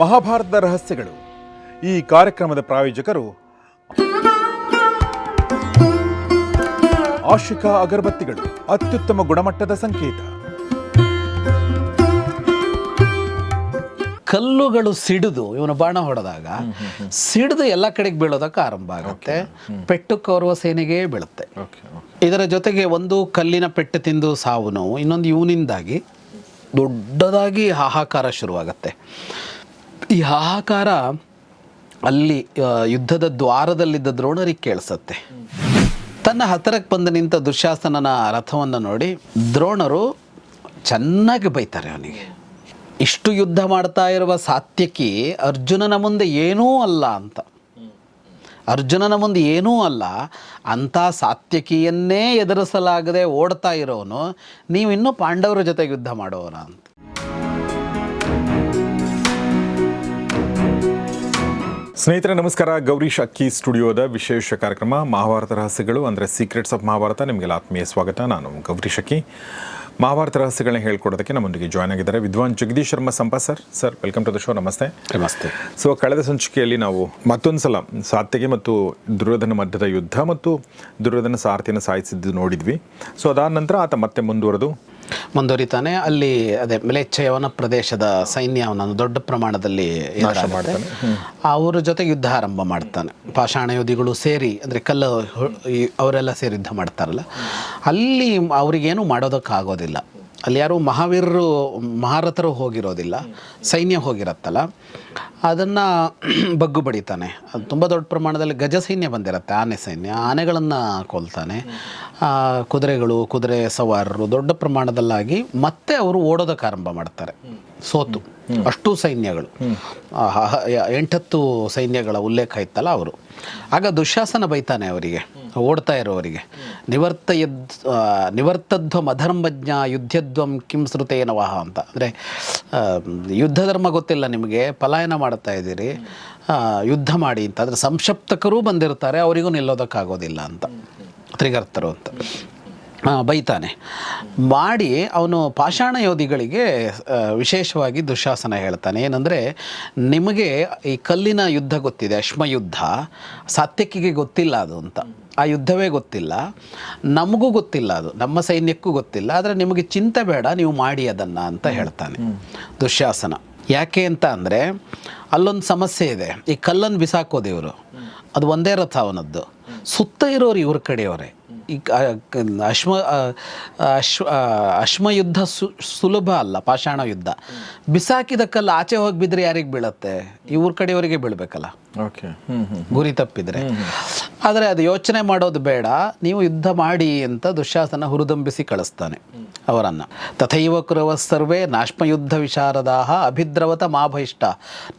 ಮಹಾಭಾರತದ ರಹಸ್ಯಗಳು. ಈ ಕಾರ್ಯಕ್ರಮದ ಪ್ರಾಯೋಜಕರು ಆಶಿಕಾ ಅಗರಬತ್ತಿಗಳು ಅತ್ಯುತ್ತಮ ಗುಣಮಟ್ಟದ ಸಂಕೇತ. ಕಲ್ಲುಗಳು ಸಿಡಿದು ಇವನು ಬಾಣ ಹೊಡೆದಾಗ ಸಿಡಿದು ಎಲ್ಲ ಕಡೆಗೆ ಬೀಳೋದಕ್ಕೆ ಆರಂಭ ಆಗುತ್ತೆ. ಪೆಟ್ಟು ಕೌರವ ಸೇನೆಗೆ ಬೀಳುತ್ತೆ. ಇದರ ಜೊತೆಗೆ ಒಂದು ಕಲ್ಲಿನ ಪೆಟ್ಟು ತಿಂದು ಸಾವು ನೋವು ಇನ್ನೊಂದು ಇವನಿಂದಾಗಿ ದೊಡ್ಡದಾಗಿ ಹಾಹಾಕಾರ ಶುರುವಾಗತ್ತೆ. ಈ ಹಾಹಾಕಾರ ಅಲ್ಲಿ ಯುದ್ಧದ ದ್ವಾರದಲ್ಲಿದ್ದ ದ್ರೋಣರಿಗೆ ಕೇಳಿಸತ್ತೆ. ತನ್ನ ಹತ್ತಿರಕ್ಕೆ ಬಂದು ನಿಂತ ದುಶ್ಯಾಸನನ ರಥವನ್ನು ನೋಡಿ ದ್ರೋಣರು ಚೆನ್ನಾಗಿ ಬೈತಾರೆ ಅವನಿಗೆ. ಇಷ್ಟು ಯುದ್ಧ ಮಾಡ್ತಾ ಇರುವ ಸಾತ್ಯಕಿ ಅರ್ಜುನನ ಮುಂದೆ ಏನೂ ಅಲ್ಲ ಅಂತ. ಅರ್ಜುನನ ಮುಂದೆ ಏನೂ ಅಲ್ಲ. ಅಂಥ ಸಾತ್ಯಕಿಯನ್ನೇ ಎದುರಿಸಲಾಗದೆ ಓಡ್ತಾ ಇರೋನು. ನೀವಿನ್ನೂ ಪಾಂಡವರ ಜೊತೆಗೆ ಯುದ್ಧ ಮಾಡೋನ ಅಂತ ಸ್ನೇಹಿತರೆ ನಮಸ್ಕಾರ. ಗೌರೀಶ್ ಅಕ್ಕಿ ಸ್ಟುಡಿಯೋದ ವಿಶೇಷ ಕಾರ್ಯಕ್ರಮ ಮಹಾಭಾರತ ರಹಸ್ಯಗಳು ಅಂದರೆ ಸೀಕ್ರೆಟ್ಸ್ ಆಫ್ ಮಹಾಭಾರತ. ನಿಮಗೆಲ್ಲ ಆತ್ಮೀಯ ಸ್ವಾಗತ. ನಾನು ಗೌರೀಶ್ ಅಕ್ಕಿ ಮಹಾಭಾರತ ರಹಸ್ಯಗಳನ್ನ ಹೇಳ್ಕೊಡೋದಕ್ಕೆ ನಮ್ಮೊಂದಿಗೆ ಜಾಯ್ನ್ ಆಗಿದ್ದಾರೆ Vidwan Jagadish Sharma Sampa sir. Sir welcome to the show ನಮಸ್ತೆ. ನಮಸ್ತೆ. ಸೊ ಕಳೆದ ಸಂಚಿಕೆಯಲ್ಲಿ ನಾವು ಮತ್ತೊಂದು ಸಲ ಸಾತ್ಯಗೆ ಮತ್ತು ದುರ್ಯೋಧನ ಮಧ್ಯದ ಯುದ್ಧ ಮತ್ತು ದುರ್ಯೋಧನ ಸಾರಥಿಯನ್ನು ಸಾಯಿಸಿದ್ದು ನೋಡಿದ್ವಿ. ಸೊ ಅದಾದ ನಂತರ ಆತ ಮತ್ತೆ ಮುಂದುವರೆದು ಮುಂದುವರಿತಾನೆ. ಅಲ್ಲಿ ಅದೇ ಮೆಲೆಚ್ಚಯವನ ಪ್ರದೇಶದ ಸೈನ್ಯವನ್ನು ದೊಡ್ಡ ಪ್ರಮಾಣದಲ್ಲಿ ಅವ್ರ ಜೊತೆ ಯುದ್ಧ ಆರಂಭ ಮಾಡ್ತಾನೆ. ಪಾಷಾಣ ಯೋಧಿಗಳು ಸೇರಿ ಅಂದರೆ ಕಲ್ಲು ಅವರೆಲ್ಲ ಸೇರಿ ಯುದ್ಧ ಮಾಡ್ತಾರಲ್ಲ. ಅಲ್ಲಿ ಅವರಿಗೇನು ಮಾಡೋದಕ್ಕಾಗೋದಿಲ್ಲ. ಅಲ್ಲಿ ಯಾರು ಮಹಾವೀರರು ಮಹಾರಥರು ಹೋಗಿರೋದಿಲ್ಲ. ಸೈನ್ಯ ಹೋಗಿರತ್ತಲ್ಲ. ಅದನ್ನು ಬಗ್ಗು ಬಡಿತಾನೆ. ಅದು ತುಂಬ ದೊಡ್ಡ ಪ್ರಮಾಣದಲ್ಲಿ ಗಜ ಸೈನ್ಯ ಬಂದಿರತ್ತೆ. ಆನೆ ಸೈನ್ಯ ಆನೆಗಳನ್ನು ಕೊಲ್ತಾನೆ. ಕುದುರೆಗಳು ಕುದುರೆ ಸವಾರರು ದೊಡ್ಡ ಪ್ರಮಾಣದಲ್ಲಾಗಿ ಮತ್ತೆ ಅವರು ಓಡೋದಕ್ಕೆ ಆರಂಭ ಮಾಡ್ತಾರೆ. ಸೋತು. ಅಷ್ಟು ಸೈನ್ಯಗಳು. ಎಂಟತ್ತು ಸೈನ್ಯಗಳ ಉಲ್ಲೇಖ ಇತ್ತಲ್ಲ ಅವರು. ಆಗ ದುಶ್ಯಾಸನ ಬೈತಾನೆ ಅವರಿಗೆ ಓಡ್ತಾ ಇರೋವರಿಗೆ. ನಿವರ್ತ ಯದ್ ಆ, ನಿವರ್ತಧ್ವಂ ಅಧರ್ಮಜ್ಞ ಯುದ್ಧಧ್ವಂ ಕಿಂ ಶ್ರುತೇನವಹ ಅಂತ. ಅಂದರೆ ಯುದ್ಧ ಧರ್ಮ ಗೊತ್ತಿಲ್ಲ ನಿಮಗೆ ಪಲಾಯನ ಮಾಡ್ತಾ ಇದ್ದೀರಿ ಯುದ್ಧ ಮಾಡಿ ಅಂತ. ಅಂದರೆ ಸಂಕ್ಷಪ್ತಕರೂ ಬಂದಿರ್ತಾರೆ ಅವರಿಗೂ ನಿಲ್ಲೋದಕ್ಕಾಗೋದಿಲ್ಲ ಅಂತ. ತ್ರಿಗರ್ತರು ಅಂತ. ಬೈತಾನೆ. ಮಾಡಿ ಅವನು ಪಾಷಾಣ ಯೋಧಿಗಳಿಗೆ ವಿಶೇಷವಾಗಿ ದುಶಾಸನ ಹೇಳ್ತಾನೆ. ಏನಂದರೆ ನಿಮಗೆ ಈ ಕಲ್ಲಿನ ಯುದ್ಧ ಗೊತ್ತಿದೆ ಅಶ್ಮಯುದ್ಧ. ಸಾತ್ಯಕಿಗೆ ಗೊತ್ತಿಲ್ಲ ಅದು ಅಂತ. ಆ ಯುದ್ಧವೇ ಗೊತ್ತಿಲ್ಲ. ನಮಗೂ ಗೊತ್ತಿಲ್ಲ ಅದು. ನಮ್ಮ ಸೈನ್ಯಕ್ಕೂ ಗೊತ್ತಿಲ್ಲ. ಆದರೆ ನಿಮಗೆ ಚಿಂತೆ ಬೇಡ ನೀವು ಮಾಡಿ ಅದನ್ನು ಅಂತ ಹೇಳ್ತಾನೆ ದುಶ್ಯಾಸನ ಯಾಕೆ ಅಂತ ಅಂದರೆ ಅಲ್ಲೊಂದು ಸಮಸ್ಯೆ ಇದೆ. ಈ ಕಲ್ಲನ್ನು ಬಿಸಾಕೋದು ಇವರು ಅದು ಒಂದೇ ರಥ ಅವನದ್ದು. ಸುತ್ತ ಇರೋರು ಇವ್ರ ಕಡೆಯವರೇ. ಈ ಅಶ್ಮ ಅಶ್ವ ಅಶ್ಮಯುದ್ಧ ಸು ಸುಲಭ ಅಲ್ಲ ಪಾಷಾಣ ಯುದ್ಧ. ಬಿಸಾಕಿದ ಕಲ್ಲು ಆಚೆ ಹೋಗಿ ಬಿದ್ದರೆ ಯಾರಿಗೆ ಬೀಳತ್ತೆ? ಇವ್ರ ಕಡೆಯವರಿಗೆ ಬೀಳಬೇಕಲ್ಲ. ಓಕೆ ಗುರಿ ತಪ್ಪಿದರೆ. ಆದರೆ ಅದು ಯೋಚನೆ ಮಾಡೋದು ಬೇಡ. ನೀವು ಯುದ್ಧ ಮಾಡಿ ಅಂತ ದುಶ್ಯಾಸನ ಹುರಿದುಂಬಿಸಿ ಕಳಿಸ್ತಾನೆ ಅವರನ್ನು. ತಥೈವ ಕುರವ ಸರ್ವೇ ನಾಶ್ಮಯುದ್ಧ ವಿಶಾರದಾಹ ಅಭಿದ್ರವತ ಮಾಭಯಿಷ್ಟ.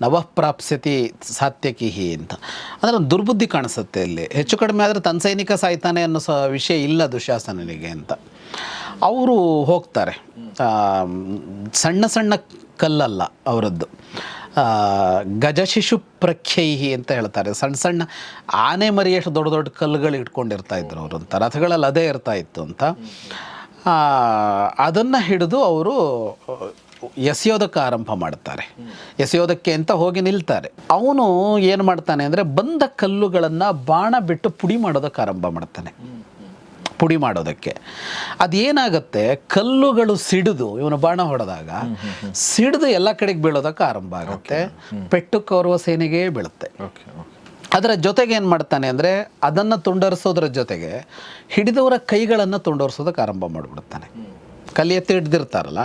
ನವಃ ಪ್ರಾಪ್ಸ್ಯತಿ ಸಾತ್ಯಕಿಹಿ ಅಂತ. ಅಂದರೆ ದುರ್ಬುದ್ಧಿ ಕಾಣಿಸುತ್ತೆ ಇಲ್ಲಿ. ಹೆಚ್ಚು ಕಡಿಮೆ ಆದರೆ ತನ್ನ ಸೈನಿಕ ಸಾಯ್ತಾನೆ ಅನ್ನೋ ವಿಷಯ ಇಲ್ಲ ದುಶಾಸನನಿಗೆ ಅಂತ. ಅವರು ಹೋಗ್ತಾರೆ. ಸಣ್ಣ ಸಣ್ಣ ಕಲ್ಲಲ್ಲ ಅವರದ್ದು. ಗಜಶಿಶು ಪ್ರಖ್ಯೈಹಿ ಅಂತ ಹೇಳ್ತಾರೆ. ಸಣ್ಣ ಸಣ್ಣ ಆನೆ ಮರಿಯಷ್ಟು ದೊಡ್ಡ ದೊಡ್ಡ ಕಲ್ಲುಗಳು ಇಟ್ಕೊಂಡಿರ್ತಾ ಇದ್ರು ಅವರು ಅಂತ. ರಥಗಳಲ್ಲಿ ಅದೇ ಇರ್ತಾ ಇತ್ತು ಅಂತ. ಅದನ್ನು ಹಿಡಿದು ಅವರು ಎಸೆಯೋದಕ್ಕೆ ಆರಂಭ ಮಾಡ್ತಾರೆ. ಎಸೆಯೋದಕ್ಕೆ ಅಂತ ಹೋಗಿ ನಿಲ್ತಾರೆ. ಅವನು ಏನು ಮಾಡ್ತಾನೆ ಅಂದರೆ ಬಂದ ಕಲ್ಲುಗಳನ್ನು ಬಾಣ ಬಿಟ್ಟು ಪುಡಿ ಮಾಡೋದಕ್ಕೆ ಆರಂಭ ಮಾಡ್ತಾನೆ. ಪುಡಿ ಮಾಡೋದಕ್ಕೆ. ಅದೇನಾಗುತ್ತೆ ಕಲ್ಲುಗಳು ಸಿಡಿದು ಇವನು ಬಾಣ ಹೊಡೆದಾಗ ಸಿಡಿದು ಎಲ್ಲ ಕಡೆಗೆ ಬೀಳೋದಕ್ಕೆ ಆರಂಭ ಆಗುತ್ತೆ. ಪೆಟ್ಟು ಕೌರವ ಸೇನೆಗೆ ಬೀಳುತ್ತೆ. ಅದರ ಜೊತೆಗೆ ಏನು ಮಾಡ್ತಾನೆ ಅಂದರೆ ಅದನ್ನು ತುಂಡರಿಸೋದ್ರ ಜೊತೆಗೆ ಹಿಡಿದವರ ಕೈಗಳನ್ನು ತುಂಡರಿಸೋದಕ್ಕೆ ಆರಂಭ ಮಾಡಿಬಿಡ್ತಾನೆ. ಕಲ್ಲು ಎತ್ತಿ ಹಿಡ್ದಿರ್ತಾರಲ್ಲ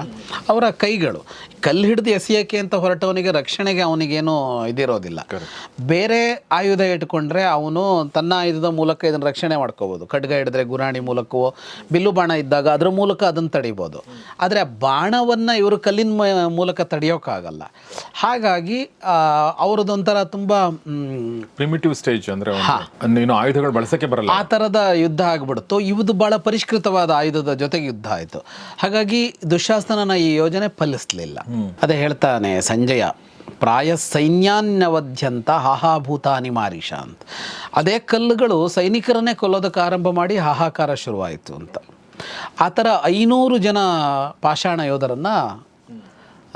ಅವರ ಕೈಗಳು. ಕಲ್ಲು ಹಿಡಿದು ಎಸೆಯೋಕ್ಕೆ ಅಂತ ಹೊರಟವನಿಗೆ ರಕ್ಷಣೆಗೆ ಅವನಿಗೇನು ಇದಿರೋದಿಲ್ಲ. ಬೇರೆ ಆಯುಧ ಇಟ್ಕೊಂಡ್ರೆ ಅವನು ತನ್ನ ಆಯುಧದ ಮೂಲಕ ಇದನ್ನು ರಕ್ಷಣೆ ಮಾಡ್ಕೋಬೋದು. ಖಡ್ಗ ಹಿಡಿದ್ರೆ ಗುರಾಣಿ ಮೂಲಕವೋ ಬಿಲ್ಲು ಬಾಣ ಇದ್ದಾಗ ಅದ್ರ ಮೂಲಕ ಅದನ್ನು ತಡಿಬೋದು. ಆದರೆ ಆ ಬಾಣವನ್ನು ಇವರು ಕಲ್ಲಿನ ಮೂಲಕ ತಡೆಯೋಕ್ಕಾಗಲ್ಲ ಹಾಗಾಗಿ ಅವ್ರದ್ದು ಅವ್ರದ್ದೊಂಥರ ತುಂಬ ಪ್ರಿಮಿಟಿವ್ ಸ್ಟೇಜ್ ಅಂದರೆ ನೀನು ಆಯುಧಗಳು ಬಳಸಕ್ಕೆ ಬರಲ್ಲ. ಆ ಥರದ ಯುದ್ಧ ಆಗ್ಬಿಡ್ತು. ಇವ್ದು ಭಾಳ ಪರಿಷ್ಕೃತವಾದ ಆಯುಧದ ಜೊತೆಗೆ ಯುದ್ಧ ಆಯಿತು. ಹಾಗಾಗಿ ದುಶಾಸನನ ಈ ಯೋಜನೆ ಫಲಿಸಲಿಲ್ಲ. ಅದೇ ಹೇಳ್ತಾನೆ ಸಂಜಯ, ಪ್ರಾಯ ಸೈನ್ಯಾನ್ಯವಧ್ಯಂತ ಹಾಹಾಭೂತಾನಿ ಮಾರೀಷ ಅಂತ. ಅದೇ ಕಲ್ಲುಗಳು ಸೈನಿಕರನ್ನೇ ಕೊಲ್ಲೋದಕ್ಕೆ ಆರಂಭ ಮಾಡಿ ಹಾಹಾಕಾರ ಶುರುವಾಯಿತು ಅಂತ. ಆ ಥರ ಐನೂರು ಜನ ಪಾಷಾಣ ಯೋಧರನ್ನು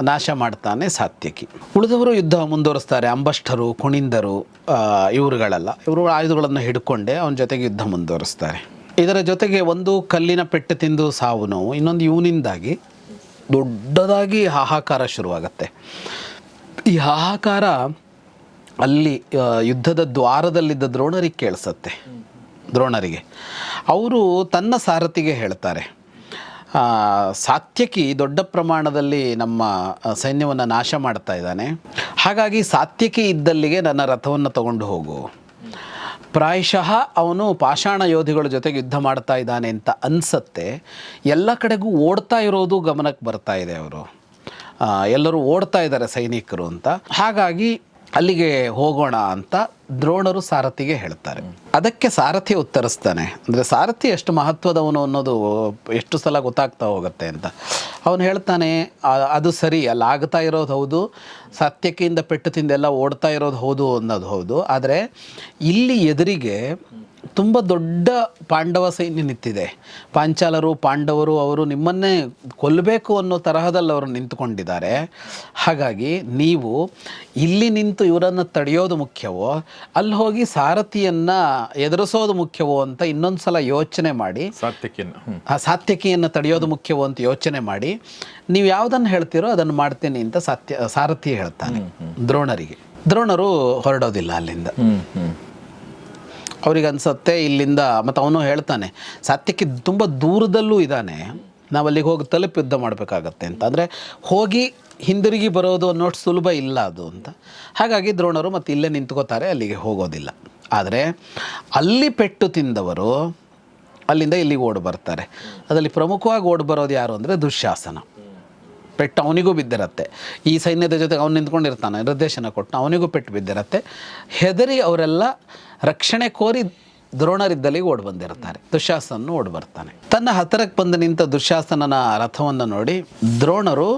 ನಾಶ ಮಾಡ್ತಾನೆ ಸಾತ್ಯಕಿ ಉಳಿದವರು ಯುದ್ಧ ಮುಂದುವರಿಸ್ತಾರೆ. ಅಂಬಷ್ಟರು ಕುಣಿಂದರು ಇವರುಗಳೆಲ್ಲ. ಇವರು ಆಯುಧಗಳನ್ನು ಹಿಡ್ಕೊಂಡೆ ಅವನ ಜೊತೆಗೆ ಯುದ್ಧ ಮುಂದುವರಿಸ್ತಾರೆ. ಇದರ ಜೊತೆಗೆ ಒಂದು ಕಲ್ಲಿನ ಪೆಟ್ಟು ತಿಂದು ಸಾವು ನೋವು, ಇನ್ನೊಂದು ಇವನಿಂದಾಗಿ ದೊಡ್ಡದಾಗಿ ಹಾಹಾಕಾರ ಶುರುವಾಗತ್ತೆ. ಈ ಹಾಹಾಕಾರ ಅಲ್ಲಿ ಯುದ್ಧದ ದ್ವಾರದಲ್ಲಿದ್ದ ದ್ರೋಣರಿಗೆ ಕೇಳಿಸತ್ತೆ, ದ್ರೋಣರಿಗೆ. ಅವರು ತನ್ನ ಸಾರಥಿಗೆ ಹೇಳ್ತಾರೆ ಸಾತ್ಯಕಿ ದೊಡ್ಡ ಪ್ರಮಾಣದಲ್ಲಿ ನಮ್ಮ ಸೈನ್ಯವನ್ನು ನಾಶ ಮಾಡ್ತಾ ಇದ್ದಾನೆ, ಹಾಗಾಗಿ ಸಾತ್ಯಕಿ ಇದ್ದಲ್ಲಿಗೆ ನನ್ನ ರಥವನ್ನು ತಗೊಂಡು ಹೋಗು. ಪ್ರಾಯಶಃ ಅವನು ಪಾಷಾಣ ಯೋಧಿಗಳ ಜೊತೆಗೆ ಯುದ್ಧ ಮಾಡ್ತಾ ಇದ್ದಾನೆ ಅಂತ ಅನಿಸತ್ತೆ. ಎಲ್ಲ ಕಡೆಗೂ ಓಡ್ತಾ ಇರೋದು ಗಮನಕ್ಕೆ ಬರ್ತಾ ಇದೆ ಅವರು. ಎಲ್ಲರೂ ಓಡ್ತಾ ಇದ್ದಾರೆ ಸೈನಿಕರು ಅಂತ. ಹಾಗಾಗಿ ಅಲ್ಲಿಗೆ ಹೋಗೋಣ ಅಂತ ದ್ರೋಣರು ಸಾರಥಿಗೆ ಹೇಳ್ತಾರೆ. ಅದಕ್ಕೆ ಸಾರಥಿ ಉತ್ತರಿಸ್ತಾನೆ. ಅಂದರೆ ಸಾರಥಿ ಎಷ್ಟು ಮಹತ್ವದವನು ಅನ್ನೋದು ಎಷ್ಟು ಸಲ ಗೊತ್ತಾಗ್ತಾ ಹೋಗುತ್ತೆ ಅಂತ. ಅವನು ಹೇಳ್ತಾನೆ ಅದು ಸರಿ, ಅಲ್ಲಿ ಆಗ್ತಾ ಇರೋದು ಹೌದು ಸತ್ಯಕ್ಕಿಂದ ಪೆಟ್ಟು ತಿಂದೆಲ್ಲ ಓಡ್ತಾ ಇರೋದು ಹೌದು ಅನ್ನೋದು ಹೌದು. ಆದರೆ ಇಲ್ಲಿ ಎದುರಿಗೆ ತುಂಬ ದೊಡ್ಡ ಪಾಂಡವ ಸೈನ್ಯ ನಿಂತಿದೆ. ಪಾಂಚಾಲರು ಪಾಂಡವರು ಅವರು ನಿಮ್ಮನ್ನೇ ಕೊಲ್ಲಬೇಕು ಅನ್ನೋ ತರಹದಲ್ಲಿ ಅವರು ನಿಂತುಕೊಂಡಿದ್ದಾರೆ. ಹಾಗಾಗಿ ನೀವು ಇಲ್ಲಿ ನಿಂತು ಇವರನ್ನು ತಡೆಯೋದು ಮುಖ್ಯವೋ ಅಲ್ಲಿ ಹೋಗಿ ಸಾರಥಿಯನ್ನು ಎದುರಿಸೋದು ಮುಖ್ಯವೋ ಅಂತ ಇನ್ನೊಂದು ಸಲ ಯೋಚನೆ ಮಾಡಿ. ಸಾತ್ಯಕಿಯನ್ನು ಆ ಸಾತ್ಯಕಿಯನ್ನು ತಡೆಯೋದು ಮುಖ್ಯವೋ ಅಂತ ಯೋಚನೆ ಮಾಡಿ. ನೀವು ಯಾವುದನ್ನು ಹೇಳ್ತೀರೋ ಅದನ್ನು ಮಾಡ್ತೀನಿ ಅಂತ ಸಾತ್ಯ ಸಾರಥಿ ಹೇಳ್ತಾನೆ ದ್ರೋಣರಿಗೆ. ದ್ರೋಣರು ಹೊರಡೋದಿಲ್ಲ ಅಲ್ಲಿಂದ. ಅವ್ರಿಗೆ ಅನ್ಸುತ್ತೆ ಇಲ್ಲಿಂದ, ಮತ್ತು ಅವನು ಹೇಳ್ತಾನೆ, ಸತ್ಯಕ್ಕೆ ತುಂಬ ದೂರದಲ್ಲೂ ಇದ್ದಾನೆ, ನಾವು ಅಲ್ಲಿಗೆ ಹೋಗಿ ತಲುಪು ಯುದ್ಧ ಮಾಡಬೇಕಾಗತ್ತೆ ಅಂತ. ಅಂದರೆ ಹೋಗಿ ಹಿಂದಿರುಗಿ ಬರೋದು ಅನ್ನೋಷ್ಟು ಸುಲಭ ಇಲ್ಲ ಅದು ಅಂತ. ಹಾಗಾಗಿ ದ್ರೋಣರು ಮತ್ತು ಇಲ್ಲೇ ನಿಂತ್ಕೋತಾರೆ, ಅಲ್ಲಿಗೆ ಹೋಗೋದಿಲ್ಲ. ಆದರೆ ಅಲ್ಲಿ ಪೆಟ್ಟು ತಿಂದವರು ಅಲ್ಲಿಂದ ಇಲ್ಲಿಗೆ ಓಡಿ ಬರ್ತಾರೆ. ಅದರಲ್ಲಿ ಪ್ರಮುಖವಾಗಿ ಓಡಿ ಬರೋದು ಯಾರು ಅಂದರೆ ದುಶ್ಯಾಸನ. ಪೆಟ್ಟು ಅವನಿಗೂ ಬಿದ್ದಿರತ್ತೆ. ಈ ಸೈನ್ಯದ ಜೊತೆಗೆ ಅವನು ನಿಂತ್ಕೊಂಡಿರ್ತಾನೆ, ನಿರ್ದೇಶನ ಕೊಟ್ಟು ಅವನಿಗೂ ಪೆಟ್ಟು ಬಿದ್ದಿರತ್ತೆ. ಹೆದರಿ ಅವರೆಲ್ಲ ರಕ್ಷಣೆ ಕೋರಿ ದ್ರೋಣರಿದ್ದಲ್ಲಿಗೆ ಓಡಿ ಬಂದಿರ್ತಾರೆ ದುಶ್ಯಾಸನ ಓಡಿ ಬರ್ತಾನೆ. ತನ್ನ ಹತ್ತಿರಕ್ಕೆ ಬಂದು ನಿಂತ ದುಶ್ಯಾಸನನ ರಥವನ್ನು ನೋಡಿ ದ್ರೋಣರು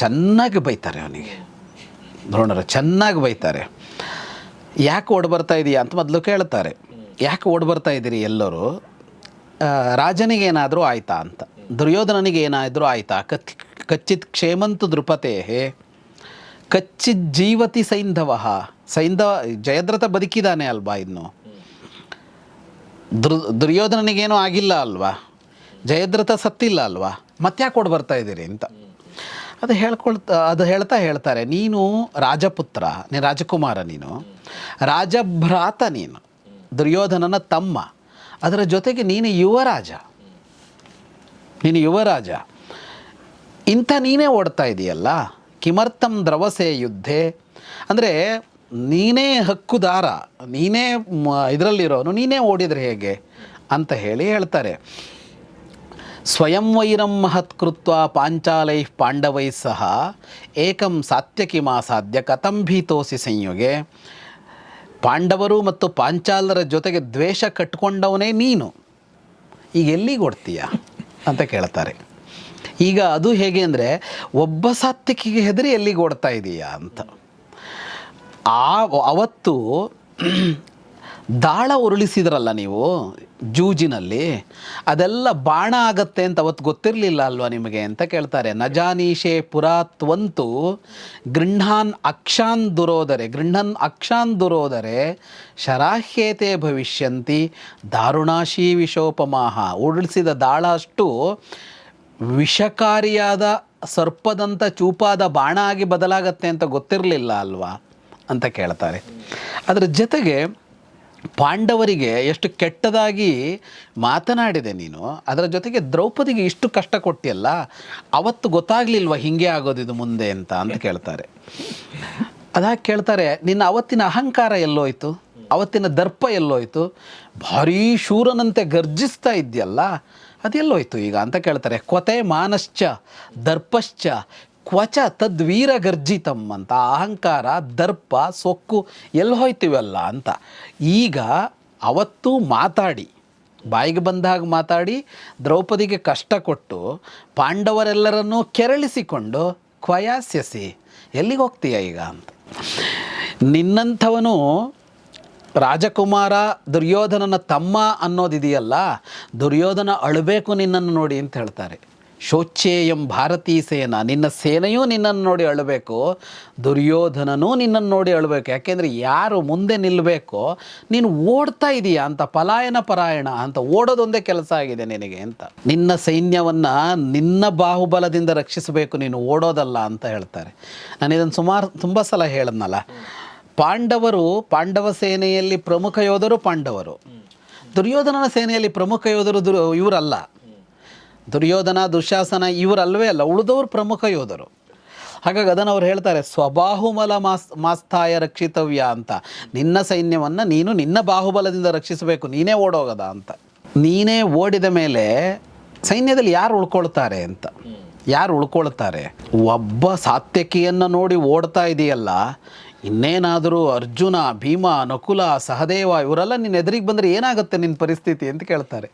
ಚೆನ್ನಾಗಿ ಬೈತಾರೆ ಅವನಿಗೆ. ದ್ರೋಣರು ಚೆನ್ನಾಗಿ ಬೈತಾರೆ. ಯಾಕೆ ಓಡಿ ಬರ್ತಾ ಇದೀಯಾ ಅಂತ ಮೊದಲು ಕೇಳ್ತಾರೆ. ಯಾಕೆ ಓಡಿ ಬರ್ತಾ ಇದ್ದೀರಿ ಎಲ್ಲರೂ? ರಾಜನಿಗೇನಾದರೂ ಆಯ್ತಾ ಅಂತ. ದುರ್ಯೋಧನನಿಗೆ ಏನಾದರೂ ಆಯಿತಾ? ಕತ್ ಕಚ್ಚಿತ್ ಕ್ಷೇಮಂತು ದೃಪತೆ ಕಚ್ಚಿತ್ ಜೀವತಿ ಸೈಂಧವ. ಸೈಂಧವ ಜಯದ್ರಥ ಬದುಕಿದಾನೆ ಅಲ್ವಾ ಇನ್ನು? ದುರ್, ದುರ್ಯೋಧನನಿಗೇನೂ ಆಗಿಲ್ಲ ಅಲ್ವಾ? ಜಯದ್ರಥ ಸತ್ತಿಲ್ಲ ಅಲ್ವಾ? ಮತ್ತ್ಯಾಕೆ ಕೊಡು ಬರ್ತಾ ಇದ್ದೀರಿ ಅಂತ. ಅದು ಹೇಳ್ಕೊಳ್ತಾ, ಅದು ಹೇಳ್ತಾ ಹೇಳ್ತಾರೆ, ನೀನು ರಾಜಪುತ್ರ ನೀನು ರಾಜಕುಮಾರ ನೀನು. ರಾಜಭ್ರಾತ ನೀನು. ದುರ್ಯೋಧನನ ತಮ್ಮ. ಅದರ ಜೊತೆಗೆ ನೀನು ಯುವರಾಜ. ನೀನು ಯುವರಾಜ, ಇಂಥ ನೀನೇ ಓಡ್ತಾ ಇದೆಯಲ್ಲ? ಕಿಮರ್ಥಂ ದ್ರವಸೆ ಯುದ್ಧೆ. ಅಂದರೆ ನೀನೇ ಹಕ್ಕುದಾರ, ನೀನೇ ಇದರಲ್ಲಿರೋನು, ನೀನೇ ಓಡಿದರೆ ಹೇಗೆ? ಅಂತ ಹೇಳಿ ಹೇಳ್ತಾರೆ. ಸ್ವಯಂ ವೈರಂ ಮಹತ್ಕೃತ್ವ ಪಾಂಚಾಲೈ ಪಾಂಡವೈ ಸಹ ಏಕಂ ಸಾತ್ಯಕಿಮಾಸಾಧ್ಯ ಕಥಂ ಭೀತೋಸಿ ಸಂಯುಗೆ. ಪಾಂಡವರು ಮತ್ತು ಪಾಂಚಾಲರ ಜೊತೆಗೆ ದ್ವೇಷ ಕಟ್ಕೊಂಡವನೇ ನೀನು. ಈಗ ಎಲ್ಲಿಗೆ ಓಡ್ತೀಯ? ಅಂತ ಕೇಳ್ತಾರೆ. ಈಗ ಅದು ಹೇಗೆ ಅಂದರೆ, ಒಬ್ಬ ಸಾತ್ವಿಕಿಗೆ ಹೆದರಿ ಎಲ್ಲಿಗೆ ಓಡ್ತಾ ಇದೀಯಾ ಅಂತ. ಆ ಅವತ್ತು ದಾಳ ಉರುಳಿಸಿದ್ರಲ್ಲ ನೀವು, ಜೂಜಿನಲ್ಲಿ, ಅದೆಲ್ಲ ಬಾಣ ಆಗತ್ತೆ ಅಂತ ಅವತ್ತು ಗೊತ್ತಿರಲಿಲ್ಲ ಅಲ್ವಾ ನಿಮಗೆ ಅಂತ ಕೇಳ್ತಾರೆ. ನಜಾನೀಶೆ ಪುರಾತ್ವಂತು ಗೃಹಾನ್ ಅಕ್ಷಾನ್ ದುರೋದರೆ ಗೃಹನ್ ಅಕ್ಷಾನ್ ದುರೋದರೆ ಶರಾಹ್ಯೇತೆ ಭವಿಷ್ಯಂತಿ ದಾರುಣಾಶಿ ವಿಶೋಪಮಾಹ. ಉರುಳಿಸಿದ ದಾಳ ಅಷ್ಟು ವಿಷಕಾರಿಯಾದ ಸರ್ಪದಂಥ ಚೂಪಾದ ಬಾಣ ಆಗಿ ಬದಲಾಗತ್ತೆ ಅಂತ ಗೊತ್ತಿರಲಿಲ್ಲ ಅಲ್ವಾ ಅಂತ ಕೇಳ್ತಾರೆ. ಅದರ ಜೊತೆಗೆ ಪಾಂಡವರಿಗೆ ಎಷ್ಟು ಕೆಟ್ಟದಾಗಿ ಮಾತನಾಡಿದೆ ನೀನು, ಅದರ ಜೊತೆಗೆ ದ್ರೌಪದಿಗೆ ಇಷ್ಟು ಕಷ್ಟ ಕೊಟ್ಟಿಯಲ್ಲ, ಅವತ್ತು ಗೊತ್ತಾಗ್ಲಿಲ್ವ ಹಿಂಗೆ ಆಗೋದು ಇದು ಮುಂದೆ ಅಂತ ಅಂತ ಕೇಳ್ತಾರೆ. ಅದಾಗಿ ಕೇಳ್ತಾರೆ, ನಿನ್ನ ಅವತ್ತಿನ ಅಹಂಕಾರ ಎಲ್ಲೋಯ್ತು? ಅವತ್ತಿನ ದರ್ಪ ಎಲ್ಲೋಯ್ತು? ಭಾರೀ ಶೂರನಂತೆ ಗರ್ಜಿಸ್ತಾ ಇದೆಯಲ್ಲ ಅದೆಲ್ಲೋಯ್ತು ಈಗ ಅಂತ ಕೇಳ್ತಾರೆ. ಕೊತೆ ಮಾನಶ್ಚ, ದರ್ಪಶ್ಚ ಕ್ವಚ ತದ್ವೀರ ಗರ್ಜಿತಂ ಅಂತ, ಅಹಂಕಾರ, ದರ್ಪ, ಸೊಕ್ಕು ಎಲ್ಲಿ ಹೋಯ್ತೀವಲ್ಲ ಅಂತ. ಈಗ ಅವತ್ತು ಮಾತಾಡಿ, ಬಾಯಿಗೆ ಬಂದಾಗ ಮಾತಾಡಿ, ದ್ರೌಪದಿಗೆ ಕಷ್ಟ ಕೊಟ್ಟು, ಪಾಂಡವರೆಲ್ಲರನ್ನೂ ಕೆರಳಿಸಿಕೊಂಡು ಕ್ವಯಾಸ್ಯಸಿ ಎಲ್ಲಿಗೆ ಹೋಗ್ತೀಯ ಈಗ ಅಂತ. ನಿನ್ನಂಥವನು ರಾಜಕುಮಾರ ದುರ್ಯೋಧನನ ತಮ್ಮ ಅನ್ನೋದಿದೆಯಲ್ಲ, ದುರ್ಯೋಧನ ಅಳಬೇಕು ನಿನ್ನನ್ನು ನೋಡಿ ಅಂತ ಹೇಳ್ತಾರೆ. ಶೋಚೇಯಂ ಭಾರತೀ ಸೇನಾ. ನಿನ್ನ ಸೇನೆಯೂ ನಿನ್ನನ್ನು ನೋಡಿ ಅಳಬೇಕು, ದುರ್ಯೋಧನನೂ ನಿನ್ನನ್ನು ನೋಡಿ ಅಳಬೇಕು. ಯಾಕೆಂದರೆ ಯಾರು ಮುಂದೆ ನಿಲ್ಲಬೇಕೋ ನೀನು ಓಡ್ತಾ ಇದೀಯಾ ಅಂತ, ಪಲಾಯನ ಪರಾಯಣ ಅಂತ, ಓಡೋದೊಂದೇ ಕೆಲಸ ಆಗಿದೆ ನಿನಗೆ ಅಂತ. ನಿನ್ನ ಸೈನ್ಯವನ್ನು ನಿನ್ನ ಬಾಹುಬಲದಿಂದ ರಕ್ಷಿಸಬೇಕು, ನೀನು ಓಡೋದಲ್ಲ ಅಂತ ಹೇಳ್ತಾರೆ. ನಾನು ಇದನ್ನು ಸುಮಾರು, ತುಂಬ ಸಲ ಹೇಳಿದ್ನಲ್ಲ. ಪಾಂಡವರು, ಪಾಂಡವ ಸೇನೆಯಲ್ಲಿ ಪ್ರಮುಖ ಯೋಧರು ಪಾಂಡವರು. ದುರ್ಯೋಧನನ ಸೇನೆಯಲ್ಲಿ ಪ್ರಮುಖ ಯೋಧರು ದುರ್, ಇವರಲ್ಲ. ದುರ್ಯೋಧನ, ದುಶಾಸನ ಇವರಲ್ವೇ ಅಲ್ಲ, ಉಳಿದವರು ಪ್ರಮುಖ ಯೋಧರು. ಹಾಗಾಗಿ ಅದನ್ನು ಅವ್ರು ಹೇಳ್ತಾರೆ, ಸ್ವಬಾಹುಬಲ ಮಾಸ್, ಮಾಸ್ತಾಯ ರಕ್ಷಿತವ್ಯ ಅಂತ. ನಿನ್ನ ಸೈನ್ಯವನ್ನು ನೀನು ನಿನ್ನ ಬಾಹುಬಲದಿಂದ ರಕ್ಷಿಸಬೇಕು, ನೀನೇ ಓಡೋಗದ ಅಂತ. ನೀನೇ ಓಡಿದ ಮೇಲೆ ಸೈನ್ಯದಲ್ಲಿ ಯಾರು ಉಳ್ಕೊಳ್ತಾರೆ ಅಂತ. ಯಾರು ಉಳ್ಕೊಳ್ತಾರೆ? ಒಬ್ಬ ಸಾತ್ಯಕಿಯನ್ನು ನೋಡಿ ಓಡ್ತಾ ಇದೆಯಲ್ಲ ಇನ್ನೇನಾದರೂ ಅರ್ಜುನ, ಭೀಮ, ನಕುಲ, ಸಹದೇವ ಇವರೆಲ್ಲ ನಿನ್ನ ಎದುರಿಗೆ ಬಂದರೆ ಏನಾಗುತ್ತೆ ನಿನ್ನ ಪರಿಸ್ಥಿತಿ ಅಂತ ಕೇಳ್ತಾರೆ.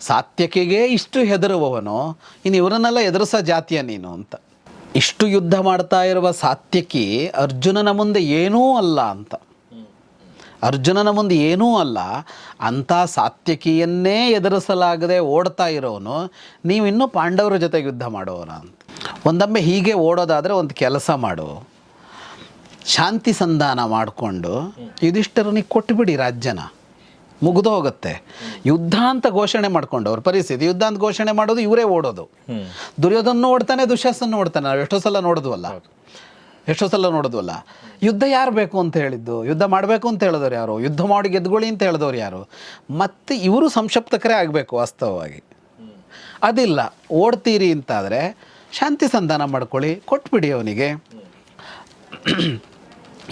ಸಾತ್ಯಕಿಗೆ ಇಷ್ಟು ಹೆದರುವವನು ಇನ್ನು ಇವರನ್ನೆಲ್ಲ ಎದುರಿಸೋ ಜಾತಿಯ ನೀನು ಅಂತ. ಇಷ್ಟು ಯುದ್ಧ ಮಾಡ್ತಾ ಇರುವ ಸಾತ್ಯಕಿ ಅರ್ಜುನನ ಮುಂದೆ ಏನೂ ಅಲ್ಲ ಅಂತ. ಅರ್ಜುನನ ಮುಂದೆ ಏನೂ ಅಲ್ಲ, ಅಂಥ ಸಾತ್ಯಕಿಯನ್ನೇ ಎದುರಿಸಲಾಗದೆ ಓಡ್ತಾ ಇರೋನು, ನೀವಿನ್ನೂ ಪಾಂಡವರ ಜೊತೆಗೆ ಯುದ್ಧ ಮಾಡೋನ ಅಂತ ಒಂದೊಮ್ಮೆ ಹೀಗೆ ಓಡೋದಾದರೆ ಒಂದು ಕೆಲಸ ಮಾಡು. ಶಾಂತಿ ಸಂಧಾನ ಮಾಡಿಕೊಂಡು ಯುಧಿಷ್ಠರನಿಗೆ ಕೊಟ್ಟುಬಿಡಿ ರಾಜ್ಯನ. ಮುಗಿದು ಹೋಗುತ್ತೆ. ಯುದ್ಧ ಅಂತ ಘೋಷಣೆ ಮಾಡ್ಕೊಂಡು ಅವ್ರ ಪರಿಸ್ಥಿತಿ. ಯುದ್ಧ ಅಂತ ಘೋಷಣೆ ಮಾಡೋದು ಇವರೇ ಓಡೋದು. ದುರ್ಯೋಧನ ಓಡ್ತಾನೆ ದುಶಾಸನ ಓಡ್ತಾನೆ ನಾವು ಎಷ್ಟೋ ಸಲ ನೋಡಿದ್ವಲ್ಲ. ಎಷ್ಟೋ ಸಲ ನೋಡಿದ್ವಲ್ಲ. ಯುದ್ಧ ಯಾರು ಬೇಕು ಅಂತ ಹೇಳಿದ್ದು? ಯುದ್ಧ ಮಾಡಬೇಕು ಅಂತ ಹೇಳಿದವ್ರು ಯಾರು? ಯುದ್ಧ ಮಾಡಿ ಗೆದ್ಕೊಳ್ಳಿ ಅಂತ ಹೇಳಿದವ್ರು ಯಾರು? ಮತ್ತು ಇವರು ಸಂಕ್ಷಪ್ತಕರೇ ಆಗಬೇಕು ವಾಸ್ತವವಾಗಿ. ಅದಿಲ್ಲ. ಓಡ್ತೀರಿ ಅಂತಾದರೆ ಶಾಂತಿ ಸಂಧಾನ ಮಾಡ್ಕೊಳ್ಳಿ ಕೊಟ್ಬಿಡಿ ಅವನಿಗೆ.